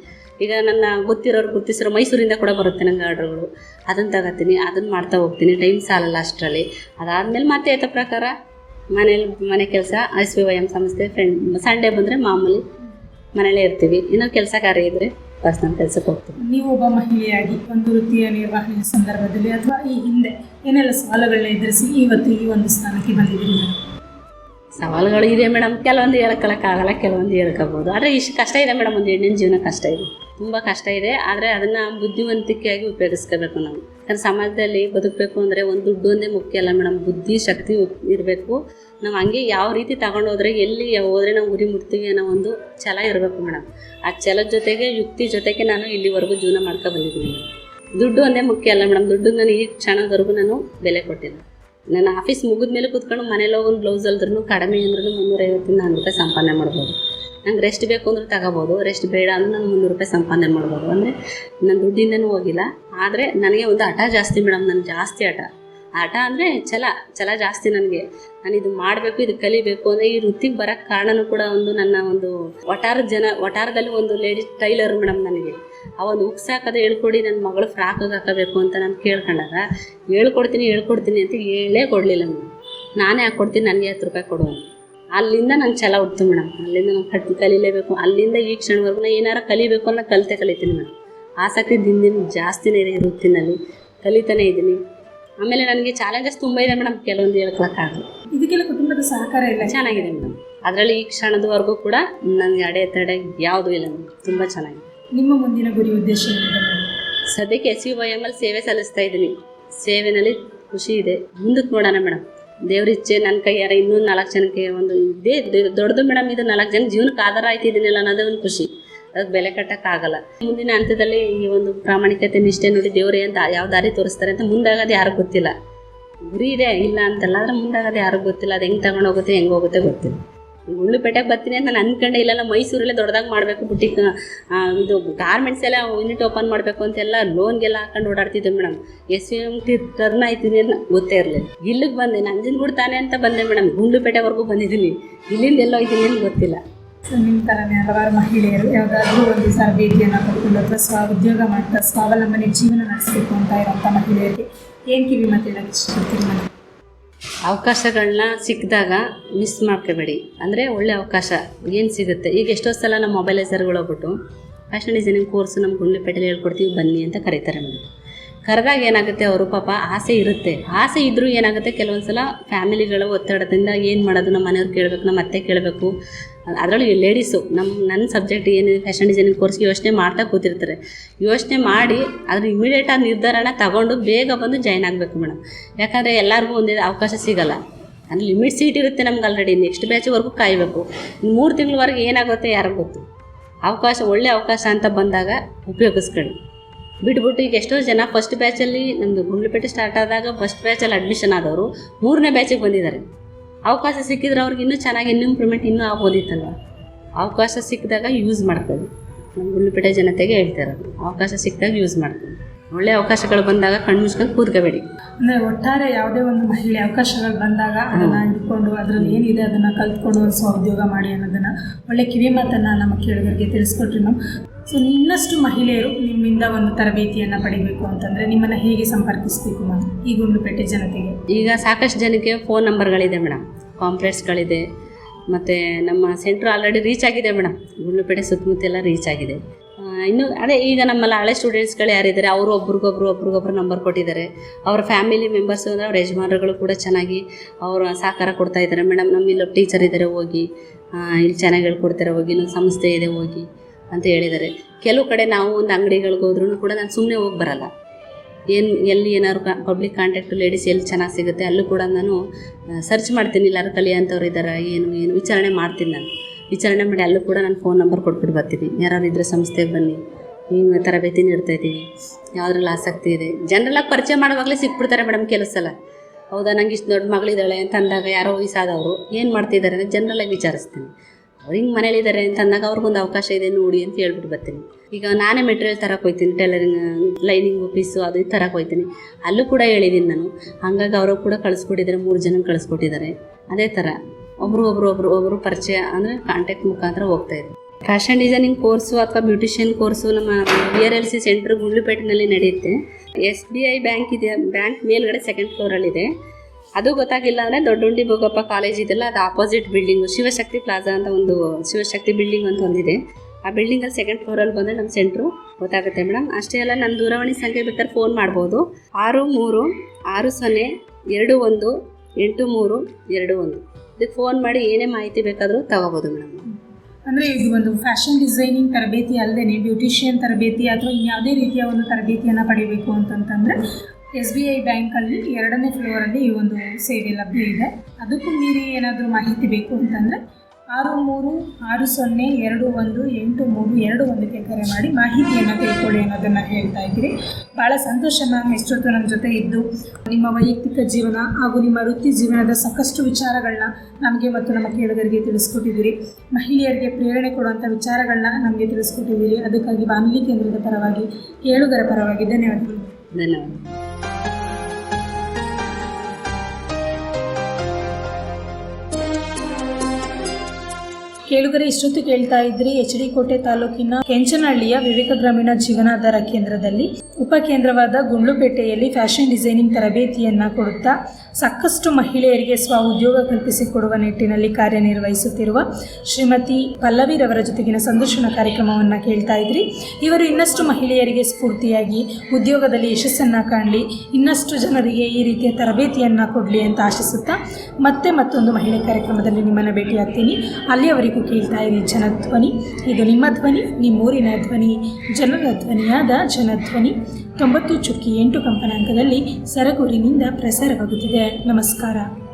ಈಗ ನನ್ನ ಗೊತ್ತಿರೋರು ಗುರ್ತಿಸಿರೋ ಮೈಸೂರಿಂದ ಕೂಡ ಬರುತ್ತೆ ನಂಗೆ ಆರ್ಡ್ರ್ಗಳು ಅದನ್ನು ತಗೋತೀನಿ, ಅದನ್ನು ಮಾಡ್ತಾ ಹೋಗ್ತೀನಿ ಟೈಮ್ ಸಾಲಲ್ಲ ಅಷ್ಟರಲ್ಲಿ. ಅದಾದಮೇಲೆ ಮತ್ತೆ ಆಯ್ತ ಪ್ರಕಾರ? ಮನೇಲಿ ಮನೆ ಕೆಲಸ ಎಸ್ ವಿ ವೈ ಎಂ ಸಂಸ್ಥೆ ಫ್ರೆಂಡ್ ಸಂಡೇ ಬಂದರೆ ಮಾಮೂಲಿ ಮನೇಲೇ ಇರ್ತೀವಿ. ಇನ್ನೂ ಕೆಲಸ ಕಾರ್ಯ ಇದ್ದರೆ ಪರ್ಸ್ನಲ್ ಕೆಲಸಕ್ಕೆ ಹೋಗ್ತೀವಿ ನೀವು ಒಬ್ಬ ಮಹಿಳೆಯಾಗಿ ಒಂದು ವೃತ್ತಿಯ ನಿರ್ವಹಣೆಯ ಸಂದರ್ಭದಲ್ಲಿ ಅಥವಾ ಈ ಹಿಂದೆ ಏನೆಲ್ಲ ಸವಾಲುಗಳನ್ನ ಎದುರಿಸಿ ಇವತ್ತು ಈ ಒಂದು ಸ್ಥಾನಕ್ಕೆ ಬಂದಿದ್ದೀರಿ? ಸವಾಲುಗಳು ಇದೆ ಮೇಡಮ್ ಕೆಲವೊಂದು ಹೇಳ್ಕೊಳಕ್ಕಾಗಲ್ಲ ಕೆಲವೊಂದು ಹೇಳ್ಕೋಬೋದು ಆದರೆ ಇಷ್ಟು ಕಷ್ಟ ಇದೆ ಮೇಡಮ್ ಒಂದು ಹೆಣ್ಣಿನ ಜೀವನ ಕಷ್ಟ ಇದೆ. ತುಂಬ ಕಷ್ಟ ಇದೆ. ಆದರೆ ಅದನ್ನು ಬುದ್ಧಿವಂತಿಕೆಯಾಗಿ ಉಪಯೋಗಿಸ್ಕೋಬೇಕು ನಾವು. ಯಾಕಂದ್ರೆ ಸಮಾಜದಲ್ಲಿ ಬದುಕಬೇಕು ಅಂದರೆ ಒಂದು ದುಡ್ಡು ಒಂದೇ ಮುಖ್ಯ ಅಲ್ಲ ಮೇಡಮ್. ಬುದ್ಧಿ, ಶಕ್ತಿ ಇರಬೇಕು. ನಾವು ಹಂಗೆ ಯಾವ ರೀತಿ ತಗೊಂಡು ಹೋದ್ರೆ ಎಲ್ಲಿ ಹೋದ್ರೆ ನಾವು ಉರಿ ಮುಟ್ತೀವಿ ಅನ್ನೋ ಒಂದು ಛಲ ಇರಬೇಕು ಮೇಡಮ್. ಆ ಛಲದ ಜೊತೆಗೆ, ಯುಕ್ತಿ ಜೊತೆಗೆ ನಾನು ಇಲ್ಲಿವರೆಗೂ ಜೀವನ ಮಾಡ್ಕೊ ಬಂದಿದ್ದೀನಿ. ದುಡ್ಡು ಒಂದೇ ಮುಖ್ಯ ಅಲ್ಲ ಮೇಡಮ್. ದುಡ್ಡು ನಾನು ಈ ಕ್ಷಣದವರೆಗೂ ನಾನು ಬೆಲೆ ಕೊಟ್ಟಿಲ್ಲ. ನಾನು ಆಫೀಸ್ ಮುಗಿದ ಮೇಲೆ ಕೂತ್ಕೊಂಡು ಮನೇಲಿ ಹೋಗಿ ಒಂದು ಬ್ಲೌಸ್ ಅಲ್ದ್ರೂ ಕಡಿಮೆ ಅಂದ್ರೂ ಮುನ್ನೂರೈವತ್ತಿಂದ ನಾನು ರೂಪಾಯಿ ಸಂಪಾದನೆ ಮಾಡ್ಬೋದು. ನಂಗೆ ರೆಸ್ಟ್ ಬೇಕು ಅಂದ್ರೆ ತಗೋಬೋದು. ರೆಸ್ಟ್ ಬೇಡ ಅಂದ್ರೆ ನಾನು ಮುನ್ನೂರು ರೂಪಾಯಿ ಸಂಪಾದನೆ ಮಾಡ್ಬೋದು. ಅಂದರೆ ನನ್ನ ದುಡ್ಡಿಂದನೂ ಹೋಗಿಲ್ಲ. ಆದರೆ ನನಗೆ ಒಂದು ಹಠ ಜಾಸ್ತಿ ಮೇಡಮ್ ನನಗೆ ಜಾಸ್ತಿ ಹಠ. ಹಠ ಅಂದರೆ ಛಲ ಛಲ ಜಾಸ್ತಿ ನನಗೆ. ನಾನು ಇದು ಮಾಡಬೇಕು, ಇದು ಕಲಿಬೇಕು ಅಂದರೆ ಈ ವೃತ್ತಿಗೆ ಬರೋಕ್ಕೆ ಕಾರಣನೂ ಕೂಡ ಒಂದು ನನ್ನ ಒಂದು ವಟಾರ ಜನ ವಟಾರದಲ್ಲಿ ಒಂದು ಲೇಡೀಸ್ ಟೈಲರ್ ಮೇಡಮ್ ನನಗೆ. ಆ ಒಂದು ಉಕ್ಸ್ ಹಾಕೋದು ಹೇಳ್ಕೊಡಿ ನನ್ನ ಮಗಳು ಫ್ರಾಕಗೆ ಹಾಕಬೇಕು ಅಂತ ನಾನು ಕೇಳ್ಕೊಂಡಾಗ, ಹೇಳ್ಕೊಡ್ತೀನಿ ಹೇಳ್ಕೊಡ್ತೀನಿ ಅಂತ ಹೇಳೇ ಕೊಡಲಿಲ್ಲ ನಾನು ನಾನೇ ಹಾಕ್ಕೊಡ್ತೀನಿ, ನನಗೆ ಹತ್ತು ರೂಪಾಯಿ ಕೊಡು. ಅಲ್ಲಿಂದ ನಂಗೆ ಛಲ ಹುಡ್ತು ಮೇಡಮ್. ಅಲ್ಲಿಂದ ನಾನು ಕಟ್ ಕಲಿಲೇಬೇಕು. ಅಲ್ಲಿಂದ ಈ ಕ್ಷಣವರೆಗೂ ನಾನು ಏನಾರು ಕಲಿಬೇಕು ಅನ್ನೋ ಕಲಿತೆ ಕಲಿತೀನಿ ಮೇಡಮ್. ಆಸಕ್ತಿ ದಿನ ದಿನ ಜಾಸ್ತಿನೇ ಇದೆ ವೃತ್ತಿನಲ್ಲಿ ಕಲಿತಾನೆ ಇದ್ದೀನಿ. ಆಮೇಲೆ ನನಗೆ ಚಾಲೆಂಜಸ್ ತುಂಬ ಇದೆ ಮೇಡಮ್ ಕೆಲವೊಂದು ಹೇಳ್ಕೊಳಕ್ಕಾಗಲ್ಲ. ಇದಕ್ಕೆಲ್ಲ ಕುಟುಂಬದ ಸಹಕಾರ ಇಲ್ಲ. ಚೆನ್ನಾಗಿದೆ ಮೇಡಮ್. ಅದರಲ್ಲಿ ಈ ಕ್ಷಣದವರೆಗೂ ಕೂಡ ನನಗೆ ಅಡೆತಡೆ ಯಾವುದೂ ಇಲ್ಲ ಮೇಡಮ್. ತುಂಬ ಚೆನ್ನಾಗಿದೆ. ನಿಮ್ಮ ಮುಂದಿನ ಗುರಿ ಉದ್ದೇಶ ಸದ್ಯಕ್ಕೆ ಎಸ್ ಯು ವೈ ಎಂ ಅಲ್ಲಿ ಸೇವೆ ಸಲ್ಲಿಸ್ತಾ ಇದ್ದೀನಿ. ಸೇವೆನಲ್ಲಿ ಖುಷಿ ಇದೆ. ಮುಂದಕ್ಕೆ ನೋಡೋಣ ಮೇಡಮ್. ದೇವ್ರ ಇಚ್ಛೆ ನನ್ನ ಕೈಯಾರ ಇನ್ನೂ ನಾಲ್ಕು ಜನಕ್ಕೆ ಒಂದು ಇದೇ ದೊಡ್ಡದು ಮೇಡಮ್, ಇದು ನಾಲ್ಕು ಜನ ಜೀವನಕ್ಕೆ ಆಧಾರ ಆಯ್ತಿದ್ದೀನಲ್ಲ ಅನ್ನೋದೇ ಒಂದು ಖುಷಿ. ಅದಕ್ಕೆ ಬೆಲೆ ಕಟ್ಟೋಕ್ಕಾಗಲ್ಲ ಮುಂದಿನ ಹಂತದಲ್ಲಿ ಈ ಒಂದು ಪ್ರಾಮಾಣಿಕತೆ, ನಿಷ್ಠೆ ನೋಡಿ ದೇವ್ರೇ ಅಂತ ಯಾವ ದಾರಿ ತೋರಿಸ್ತಾರೆ ಅಂತ ಮುಂದಾಗೋದು ಯಾರು ಗೊತ್ತಿಲ್ಲ. ಗುರಿ ಇದೆ ಇಲ್ಲ ಅಂತಲ್ಲ, ಆದರೆ ಮುಂದಾಗೋದು ಯಾರಿಗೂ ಗೊತ್ತಿಲ್ಲ. ಅದು ಹೆಂಗೆ ತಗೊಂಡೋಗುತ್ತೆ ಹೆಂಗೆ ಹೋಗುತ್ತೆ ಗೊತ್ತಿಲ್ಲ. ಗುಂಡ್ಲುಪೇಟೆಗೆ ಬರ್ತೀನಿ ಅಂತ ನಾನು ಅನ್ಕೊಂಡೆ. ಇಲ್ಲ ಮೈಸೂರಲ್ಲೇ ದೊಡ್ಡದಾಗಿ ಮಾಡಬೇಕು ಬುಟ್ಟಿಕ್ ಇದು ಗಾರ್ಮೆಂಟ್ಸ್ ಎಲ್ಲ ಯೂನಿಟ್ ಓಪನ್ ಮಾಡಬೇಕು ಅಂತೆಲ್ಲ ಲೋನ್ಗೆಲ್ಲ ಹಾಕೊಂಡು ಓಡಾಡ್ತಿದ್ದೆ madam S V M T turn ಆಯ್ತೀನಿ ಅಂತ ಗೊತ್ತೇ ಇರಲಿಲ್ಲ. ಇಲ್ಲಿಗೆ ಬಂದೆ, ನಂಜನಗೂಡು ತಾನೆ ಅಂತ ಬಂದೆ ಮೇಡಮ್ ಗುಂಡ್ಲುಪೇಟೆವರೆಗೂ ಬಂದಿದ್ದೀನಿ. ಇಲ್ಲಿಂದ ಎಲ್ಲೋ ಇದ್ದೀನಿ ಅಂತ ಗೊತ್ತಿಲ್ಲ. ಸೊ ನಿಮ್ಮ ಥರನೇ ಹಲವಾರು ಮಹಿಳೆಯರು ಯಾವುದಾದ್ರೂ ಒಂದು ತರಬೇತಿಯನ್ನು ಪಡ್ಕೊಂಡು ಅಥವಾ ಸ್ವ, ಉದ್ಯೋಗ ಮಾಡ್ತಾ, ಸ್ವಾವಲಂಬನೆ ಜೀವನ ನಡೆಸಬೇಕು ಅಂತ ಇರೋಂಥ ಮಹಿಳೆಯರಿಗೆ ಏನು ಕಿವಿ ಮತ್ತೆ ಇಷ್ಟಪಡ್ತೀನಿ ಮೇಡಮ್ ಅವಕಾಶಗಳನ್ನ ಸಿಕ್ಕಿದಾಗ ಮಿಸ್ ಮಾಡ್ಕೋಬೇಡಿ. ಅಂದರೆ ಒಳ್ಳೆ ಅವಕಾಶ ಏನು ಸಿಗುತ್ತೆ? ಈಗ ಎಷ್ಟೋ ಸಲ ನಮ್ಮ ಮೊಬೈಲೈಸರ್ಗಳು ಹೋಗ್ಬಿಟ್ಟು ಫ್ಯಾಷನ್ ಡಿಸೈನಿಂಗ್ ಕೋರ್ಸು ನಮ್ಮ ಗುಂಡ್ಲುಪೇಟೆಲಿ ಹೇಳ್ಕೊಡ್ತೀವಿ, ಬನ್ನಿ ಅಂತ ಕರೀತಾರೆ ಮೇಡಮ್ ಕರೆದಾಗ ಏನಾಗುತ್ತೆ ಅವರು ಪಾಪ ಆಸೆ ಇರುತ್ತೆ. ಆಸೆ ಇದ್ದರೂ ಏನಾಗುತ್ತೆ? ಕೆಲವೊಂದು ಸಲ ಫ್ಯಾಮಿಲಿಗಳ ಒತ್ತಡದಿಂದ ಏನು ಮಾಡೋದು? ನಮ್ಮ ಮನೆಯವ್ರು ಕೇಳಬೇಕು, ನಮ್ಮ ಅತ್ತೆ ಕೇಳಬೇಕು. ಅದರೊಳಗೆ ಲೇಡೀಸು ನಮ್ಮ ನನ್ನ ಸಬ್ಜೆಕ್ಟ್ ಏನು ಫ್ಯಾಷನ್ ಡಿಸೈನಿಂಗ್ ಕೋರ್ಸ್ ಯೋಚನೆ ಮಾಡ್ತಾ ಕೂತಿರ್ತಾರೆ. ಯೋಚನೆ ಮಾಡಿ ಅದ್ರ ಇಮಿಡಿಯೇಟ್ ಆಗಿ ನಿರ್ಧಾರನ ತಗೊಂಡು ಬೇಗ ಬಂದು ಜಾಯ್ನ್ ಆಗಬೇಕು ಮೇಡಮ್ ಯಾಕಂದರೆ ಎಲ್ಲರಿಗೂ ಒಂದೇ ಅವಕಾಶ ಸಿಗಲ್ಲ. ಅಂದರೆ ಲಿಮಿಟ್ ಸೀಟ್ ಇರುತ್ತೆ ನಮ್ಗೆ ಆಲ್ರೆಡಿ ನೆಕ್ಸ್ಟ್ ಬ್ಯಾಚ್ವರೆಗೂ ಕಾಯಬೇಕು. ಮೂರು ತಿಂಗಳವರೆಗೆ ಏನಾಗುತ್ತೆ ಯಾರಿಗೂ ಗೊತ್ತು? ಅವಕಾಶ, ಒಳ್ಳೆ ಅವಕಾಶ ಅಂತ ಬಂದಾಗ ಉಪಯೋಗಿಸ್ಕೊಳ್ಳಿ. ಬಿಟ್ಬಿಟ್ಟು ಈಗ ಎಷ್ಟೋ ಜನ ಫಸ್ಟ್ ಬ್ಯಾಚಲ್ಲಿ ನಮ್ಮದು ಗುಂಡ್ಲುಪೇಟೆ ಸ್ಟಾರ್ಟ್ ಆದಾಗ ಫಸ್ಟ್ ಬ್ಯಾಚಲ್ಲಿ ಅಡ್ಮಿಷನ್ ಆದವರು ಮೂರನೇ ಬ್ಯಾಚಿಗೆ ಬಂದಿದ್ದಾರೆ. ಅವಕಾಶ ಸಿಕ್ಕಿದ್ರೆ ಅವ್ರಿಗೆ ಇನ್ನೂ ಚೆನ್ನಾಗಿ ಇನ್ನೂ ಇಂಪ್ರೂವ್ಮೆಂಟ್ ಇನ್ನೂ ಆಗೋದಿತ್ತಲ್ವ ಅವಕಾಶ ಸಿಕ್ಕಿದಾಗ ಯೂಸ್ ಮಾಡ್ಕೊಳ್ಳಿ ನಮ್ಮ ಗುಂಡ್ಲುಪೇಟೆ ಜನತೆಗೆ ಹೇಳ್ತಾರೆ ಇರೋದು ಅವಕಾಶ ಸಿಕ್ಕಿದಾಗ ಯೂಸ್ ಮಾಡ್ಕೊಳ್ಳಿ ಒಳ್ಳೆ ಅವಕಾಶಗಳು ಬಂದಾಗ ಕಣ್ಣು ಮುಚ್ಕೊಂಡು ಕೂತ್ಕೋಬೇಡಿ. ಅಂದರೆ ಒಟ್ಟಾರೆ ಯಾವುದೇ ಒಂದು ಮಹಿಳೆ ಅವಕಾಶಗಳು ಬಂದಾಗ ಅದನ್ನು ಹಿಡ್ಕೊಂಡು ಅದರಲ್ಲಿ ಏನಿದೆ ಅದನ್ನು ಕಲ್ತ್ಕೊಂಡು ಸ್ವ ಉದ್ಯೋಗ ಮಾಡಿ ಅನ್ನೋದನ್ನು ಒಳ್ಳೆ ಕಿವಿ ಮಾತನ್ನು ನಮ್ಮ ಕೇಳಿದವರಿಗೆ ತಿಳಿಸ್ಕೊಟ್ರಿ ನಾವು ಸೊ ಇನ್ನಷ್ಟು ಮಹಿಳೆಯರು ನಿಮ್ಮಿಂದ ಒಂದು ತರಬೇತಿಯನ್ನು ಪಡಿಬೇಕು ಅಂತಂದರೆ ನಿಮ್ಮನ್ನು ಹೇಗೆ ಸಂಪರ್ಕಿಸಬೇಕು ಮ್ಯಾಮ್ ಈ ಗುಂಡ್ಲುಪೇಟೆ ಜನತೆಗೆ? ಈಗ ಸಾಕಷ್ಟು ಜನಕ್ಕೆ ಫೋನ್ ನಂಬರ್ಗಳಿದೆ ಮೇಡಮ್ ಕಾಂಪ್ಲೆಕ್ಸ್ಗಳಿದೆ ಮತ್ತು ನಮ್ಮ ಸೆಂಟ್ರ್ ಆಲ್ರೆಡಿ ರೀಚ್ ಆಗಿದೆ ಮೇಡಮ್ ಗುಂಡ್ಲುಪೇಟೆ ಸುತ್ತಮುತ್ತೆಲ್ಲ ರೀಚ್ ಆಗಿದೆ. ಇನ್ನು ಅದೇ ಈಗ ನಮ್ಮಲ್ಲಿ ಹಳೆ ಸ್ಟೂಡೆಂಟ್ಸ್ಗಳು ಯಾರಿದ್ದಾರೆ, ಅವರು ಒಬ್ರಿಗೊಬ್ರು ಒಬ್ರಿಗೊಬ್ರು ನಂಬರ್ ಕೊಟ್ಟಿದ್ದಾರೆ. ಅವ್ರ ಫ್ಯಾಮಿಲಿ ಮೆಂಬರ್ಸ್ ಅಂದರೆ ಅವ್ರ ಯಜಮಾನರುಗಳು ಕೂಡ ಚೆನ್ನಾಗಿ ಅವರು ಸಹಕಾರ ಕೊಡ್ತಾ ಇದ್ದಾರೆ. ಮೇಡಮ್ ನಮ್ಮ ಟೀಚರ್ ಇದ್ದಾರೆ, ಹೋಗಿ. ಇಲ್ಲಿ ಚೆನ್ನಾಗಿ ಹೇಳ್ಕೊಡ್ತಾರೆ, ಹೋಗಿ. ಇನ್ನೊಂದು ಸಂಸ್ಥೆ ಇದೆ, ಹೋಗಿ ಅಂತ ಹೇಳಿದ್ದಾರೆ. ಕೆಲವು ಕಡೆ ನಾವು ಒಂದು ಅಂಗಡಿಗಳಿಗೆ ಹೋದ್ರೂ ಕೂಡ ನಾನು ಸುಮ್ಮನೆ ಹೋಗಿ ಬರಲ್ಲ. ಏನು, ಎಲ್ಲಿ ಏನಾದ್ರು ಪಬ್ಲಿಕ್ ಕಾಂಟ್ಯಾಕ್ಟ್ ಲೇಡೀಸ್ ಎಲ್ಲಿ ಚೆನ್ನಾಗಿ ಸಿಗುತ್ತೆ, ಅಲ್ಲೂ ಕೂಡ ನಾನು ಸರ್ಚ್ ಮಾಡ್ತೀನಿ. ಎಲ್ಲರೂ ಕಲಿಯೋಂಥವ್ರು ಇದ್ದಾರೆ, ಏನು ಏನು, ವಿಚಾರಣೆ ಮಾಡ್ತೀನಿ ನಾನು. ವಿಚಾರಣೆ ಮಾಡಿ ಅಲ್ಲೂ ಕೂಡ ನಾನು ಫೋನ್ ನಂಬರ್ ಕೊಟ್ಬಿಟ್ಟು ಬರ್ತೀನಿ. ಯಾರಾದ್ರೂ ಇದ್ದರೆ ಸಂಸ್ಥೆಗೆ ಬನ್ನಿ. ಹಿಂಗೆ ತರಬೇತಿ ನೀಡ್ತಾ ಇದ್ದೀವಿ. ಯಾವುದ್ರಲ್ಲಿ ಆಸಕ್ತಿ ಇದೆ. ಜನರೆಲ್ಲ ಪರಿಚಯ ಮಾಡುವಾಗಲೇ ಸಿಕ್ಬಿಡ್ತಾರೆ ಮೇಡಮ್ ಕೆಲವು ಸಲ. ಹೌದಾ, ನಂಗೆ ಇಷ್ಟು ದೊಡ್ಡ ಮಗಳಿದ್ದಾಳೆ ಅಂತ ಅಂದಾಗ ಯಾರೋ ವಯಸ್ಸಾದವರು ಏನು ಮಾಡ್ತಿದ್ದಾರೆ ಅಂತ ಜನರಲ್ಲಾಗಿ ವಿಚಾರಿಸ್ತೀನಿ. ಅವ್ರು ಹಿಂಗೆ ಮನೇಲಿದ್ದಾರೆ ಅಂತ ಅಂದಾಗ ಅವ್ರಿಗೊಂದು ಅವಕಾಶ ಇದೆ ನೋಡಿ ಅಂತ ಹೇಳ್ಬಿಟ್ಟು ಬರ್ತೀನಿ. ಈಗ ನಾನೇ ಮೆಟೀರಿಯಲ್ ತರಕ್ಕೆ ಹೋಗ್ತೀನಿ ಟೈಲರಿಂಗ್ ಲೈನಿಂಗ್ ಪೀಸು ಅದು ತರಕ್ಕೆ ಹೋಗ್ತೀನಿ ಅಲ್ಲೂ ಕೂಡ ಹೇಳಿದ್ದೀನಿ ನಾನು. ಹಂಗಾಗಿ ಅವರು ಕೂಡ ಕಳಿಸ್ಕೊಟ್ಟಿದ್ದಾರೆ, ಮೂರು ಜನ ಕಳಿಸ್ಕೊಟ್ಟಿದ್ದಾರೆ. ಅದೇ ಥರ ಒಬ್ರು ಒಬ್ರು ಒಬ್ರು ಒಬ್ರು ಪರಿಚಯ ಅಂದರೆ ಕಾಂಟ್ಯಾಕ್ಟ್ ಮುಖಾಂತರ ಹೋಗ್ತಾ ಇದೆ ಫ್ಯಾಷನ್ ಡಿಸೈನಿಂಗ್ ಕೋರ್ಸು ಅಥವಾ ಬ್ಯೂಟಿಷಿಯನ್ ಕೋರ್ಸು ನಮ್ಮ B R L C centre ಗುಂಡ್ಲುಪೇಟೆನಲ್ಲಿ ನಡೆಯುತ್ತೆ. ಎಸ್ ಬಿ ಐ ಬ್ಯಾಂಕ್ ಇದೆ ಬ್ಯಾಂಕ್ ಮೇಲ್ಗಡೆ ಸೆಕೆಂಡ್ ಫ್ಲೋರಲ್ಲಿದೆ ಅದು ಗೊತ್ತಾಗಿಲ್ಲ ಅಂದರೆ ದೊಡ್ಡುಂಡಿ ಭೋಗಪ್ಪ ಕಾಲೇಜ್ ಇದೆಲ್ಲ ಅದು ಆಪೋಸಿಟ್ ಬಿಲ್ಡಿಂಗು ಶಿವಶಕ್ತಿ ಪ್ಲಾಜಾ ಅಂತ ಒಂದು ಶಿವಶಕ್ತಿ ಬಿಲ್ಡಿಂಗ್ ಅಂತ ಒಂದಿದೆ. ಆ ಬಿಲ್ಡಿಂಗಲ್ಲಿ ಸೆಕೆಂಡ್ ಫ್ಲೋರಲ್ಲಿ ಬಂದರೆ ನಮ್ಮ ಸೆಂಟ್ರು ಗೊತ್ತಾಗುತ್ತೆ ಮೇಡಮ್ ಅಷ್ಟೇ ಅಲ್ಲ ನನ್ನ ದೂರವಾಣಿ ಸಂಖ್ಯೆ ಬೇಕಾದ್ರೆ ಫೋನ್ ಮಾಡ್ಬೋದು. ಆರು ಮೂರು ಆರು ಸೊನ್ನೆ ಎರಡು ಒಂದು ಎಂಟು ಮೂರು ಎರಡು ಒಂದು. ಇದಕ್ಕೆ ಫೋನ್ ಮಾಡಿ ಏನೇ ಮಾಹಿತಿ ಬೇಕಾದರೂ ತಗೋಬೋದು ಮೇಡಮ್ ಅಂದರೆ ಇದು ಒಂದು ಫ್ಯಾಷನ್ ಡಿಸೈನಿಂಗ್ ತರಬೇತಿ ಅಲ್ಲದೆ ಬ್ಯೂಟಿಷಿಯನ್ ತರಬೇತಿ ಅಥವಾ ಯಾವುದೇ ರೀತಿಯ ಒಂದು ತರಬೇತಿಯನ್ನು ಪಡಿಬೇಕು ಅಂತಂತಂದರೆ ಎಸ್ ಬಿ ಐ ಬ್ಯಾಂಕಲ್ಲಿ ಎರಡನೇ ಫ್ಲೋರಲ್ಲಿ ಈ ಒಂದು ಸೇವೆ ಲಭ್ಯ ಇದೆ. ಅದಕ್ಕೂ ಮೀರಿ ಏನಾದರೂ ಮಾಹಿತಿ ಬೇಕು ಅಂತಂದರೆ ಆರು ಮೂರು ಆರು ಸೊನ್ನೆ ಎರಡು ಒಂದು ಎಂಟು ಮೂರು ಎರಡು ಒಂದಕ್ಕೆ ಕರೆ ಮಾಡಿ ಮಾಹಿತಿಯನ್ನು ತಿಳ್ಕೊಳ್ಳಿ ಅನ್ನೋದನ್ನು ಹೇಳ್ತಾ ಇದ್ದೀರಿ. ಭಾಳ ಸಂತೋಷ ಮ್ಯಾಮ್ ಎಷ್ಟೊತ್ತು ನಮ್ಮ ಜೊತೆ ಇದ್ದು. ನಿಮ್ಮ ವೈಯಕ್ತಿಕ ಜೀವನ ಹಾಗೂ ನಿಮ್ಮ ವೃತ್ತಿ ಜೀವನದ ಸಾಕಷ್ಟು ವಿಚಾರಗಳನ್ನ ನಮಗೆ ಮತ್ತು ನಮ್ಮ ಕೇಳುಗರಿಗೆ ತಿಳಿಸ್ಕೊಟ್ಟಿದ್ದೀರಿ. ಮಹಿಳೆಯರಿಗೆ ಪ್ರೇರಣೆ ಕೊಡುವಂಥ ವಿಚಾರಗಳನ್ನ ನಮಗೆ ತಿಳಿಸ್ಕೊಟ್ಟಿದ್ದೀರಿ. ಅದಕ್ಕಾಗಿ ಬಾನುಲಿ ಕೇಂದ್ರದ ಪರವಾಗಿ, ಕೇಳುಗರ ಪರವಾಗಿ ಧನ್ಯವಾದಗಳು. ಧನ್ಯವಾದ ಕೇಳುಗರೆ, ಇಷ್ಟೊತ್ತು ಕೇಳ್ತಾ ಇದ್ರಿ ಎಚ್ ಡಿ ಕೋಟೆ ತಾಲೂಕಿನ ಕೆಂಚನಹಳ್ಳಿಯ ವಿವೇಕ ಗ್ರಾಮೀಣ ಜೀವನಾಧಾರ ಕೇಂದ್ರದಲ್ಲಿ ಉಪಕೇಂದ್ರವಾದ ಗುಂಡ್ಲುಪೇಟೆಯಲ್ಲಿ ಫ್ಯಾಷನ್ ಡಿಸೈನಿಂಗ್ ತರಬೇತಿಯನ್ನ ಕೊಡುತ್ತಾ ಸಾಕಷ್ಟು ಮಹಿಳೆಯರಿಗೆ ಸ್ವ ಉದ್ಯೋಗ ಕಲ್ಪಿಸಿಕೊಡುವ ನಿಟ್ಟಿನಲ್ಲಿ ಕಾರ್ಯನಿರ್ವಹಿಸುತ್ತಿರುವ ಶ್ರೀಮತಿ ಪಲ್ಲವಿರವರ ಜೊತೆಗಿನ ಸಂದರ್ಶನ ಕಾರ್ಯಕ್ರಮವನ್ನು ಕೇಳ್ತಾ ಇದ್ರಿ. ಇವರು ಇನ್ನಷ್ಟು ಮಹಿಳೆಯರಿಗೆ ಸ್ಫೂರ್ತಿಯಾಗಿ ಉದ್ಯೋಗದಲ್ಲಿ ಯಶಸ್ಸನ್ನು ಕಾಣಲಿ, ಇನ್ನಷ್ಟು ಜನರಿಗೆ ಈ ರೀತಿಯ ತರಬೇತಿಯನ್ನು ಕೊಡಲಿ ಅಂತ ಆಶಿಸುತ್ತಾ ಮತ್ತೆ ಮತ್ತೊಂದು ಮಹಿಳೆ ಕಾರ್ಯಕ್ರಮದಲ್ಲಿ ನಿಮ್ಮನ್ನು ಭೇಟಿಯಾಗ್ತೀನಿ. ಅಲ್ಲಿಯವರೆಗೂ ಕೇಳ್ತಾ ಇರಿ ಜನಧ್ವನಿ. ಇದು ನಿಮ್ಮ ಧ್ವನಿ, ನಿಮ್ಮೂರಿನ ಧ್ವನಿ, ಜನರ ಧ್ವನಿಯಾದ ಜನಧ್ವನಿ. ತೊಂಬತ್ತು ಚುಕ್ಕಿ ಎಂಟು ಕಂಪನಾಂಕದಲ್ಲಿ ಸರಗೂರಿನಿಂದ ಪ್ರಸಾರವಾಗುತ್ತಿದೆ. ನಮಸ್ಕಾರ.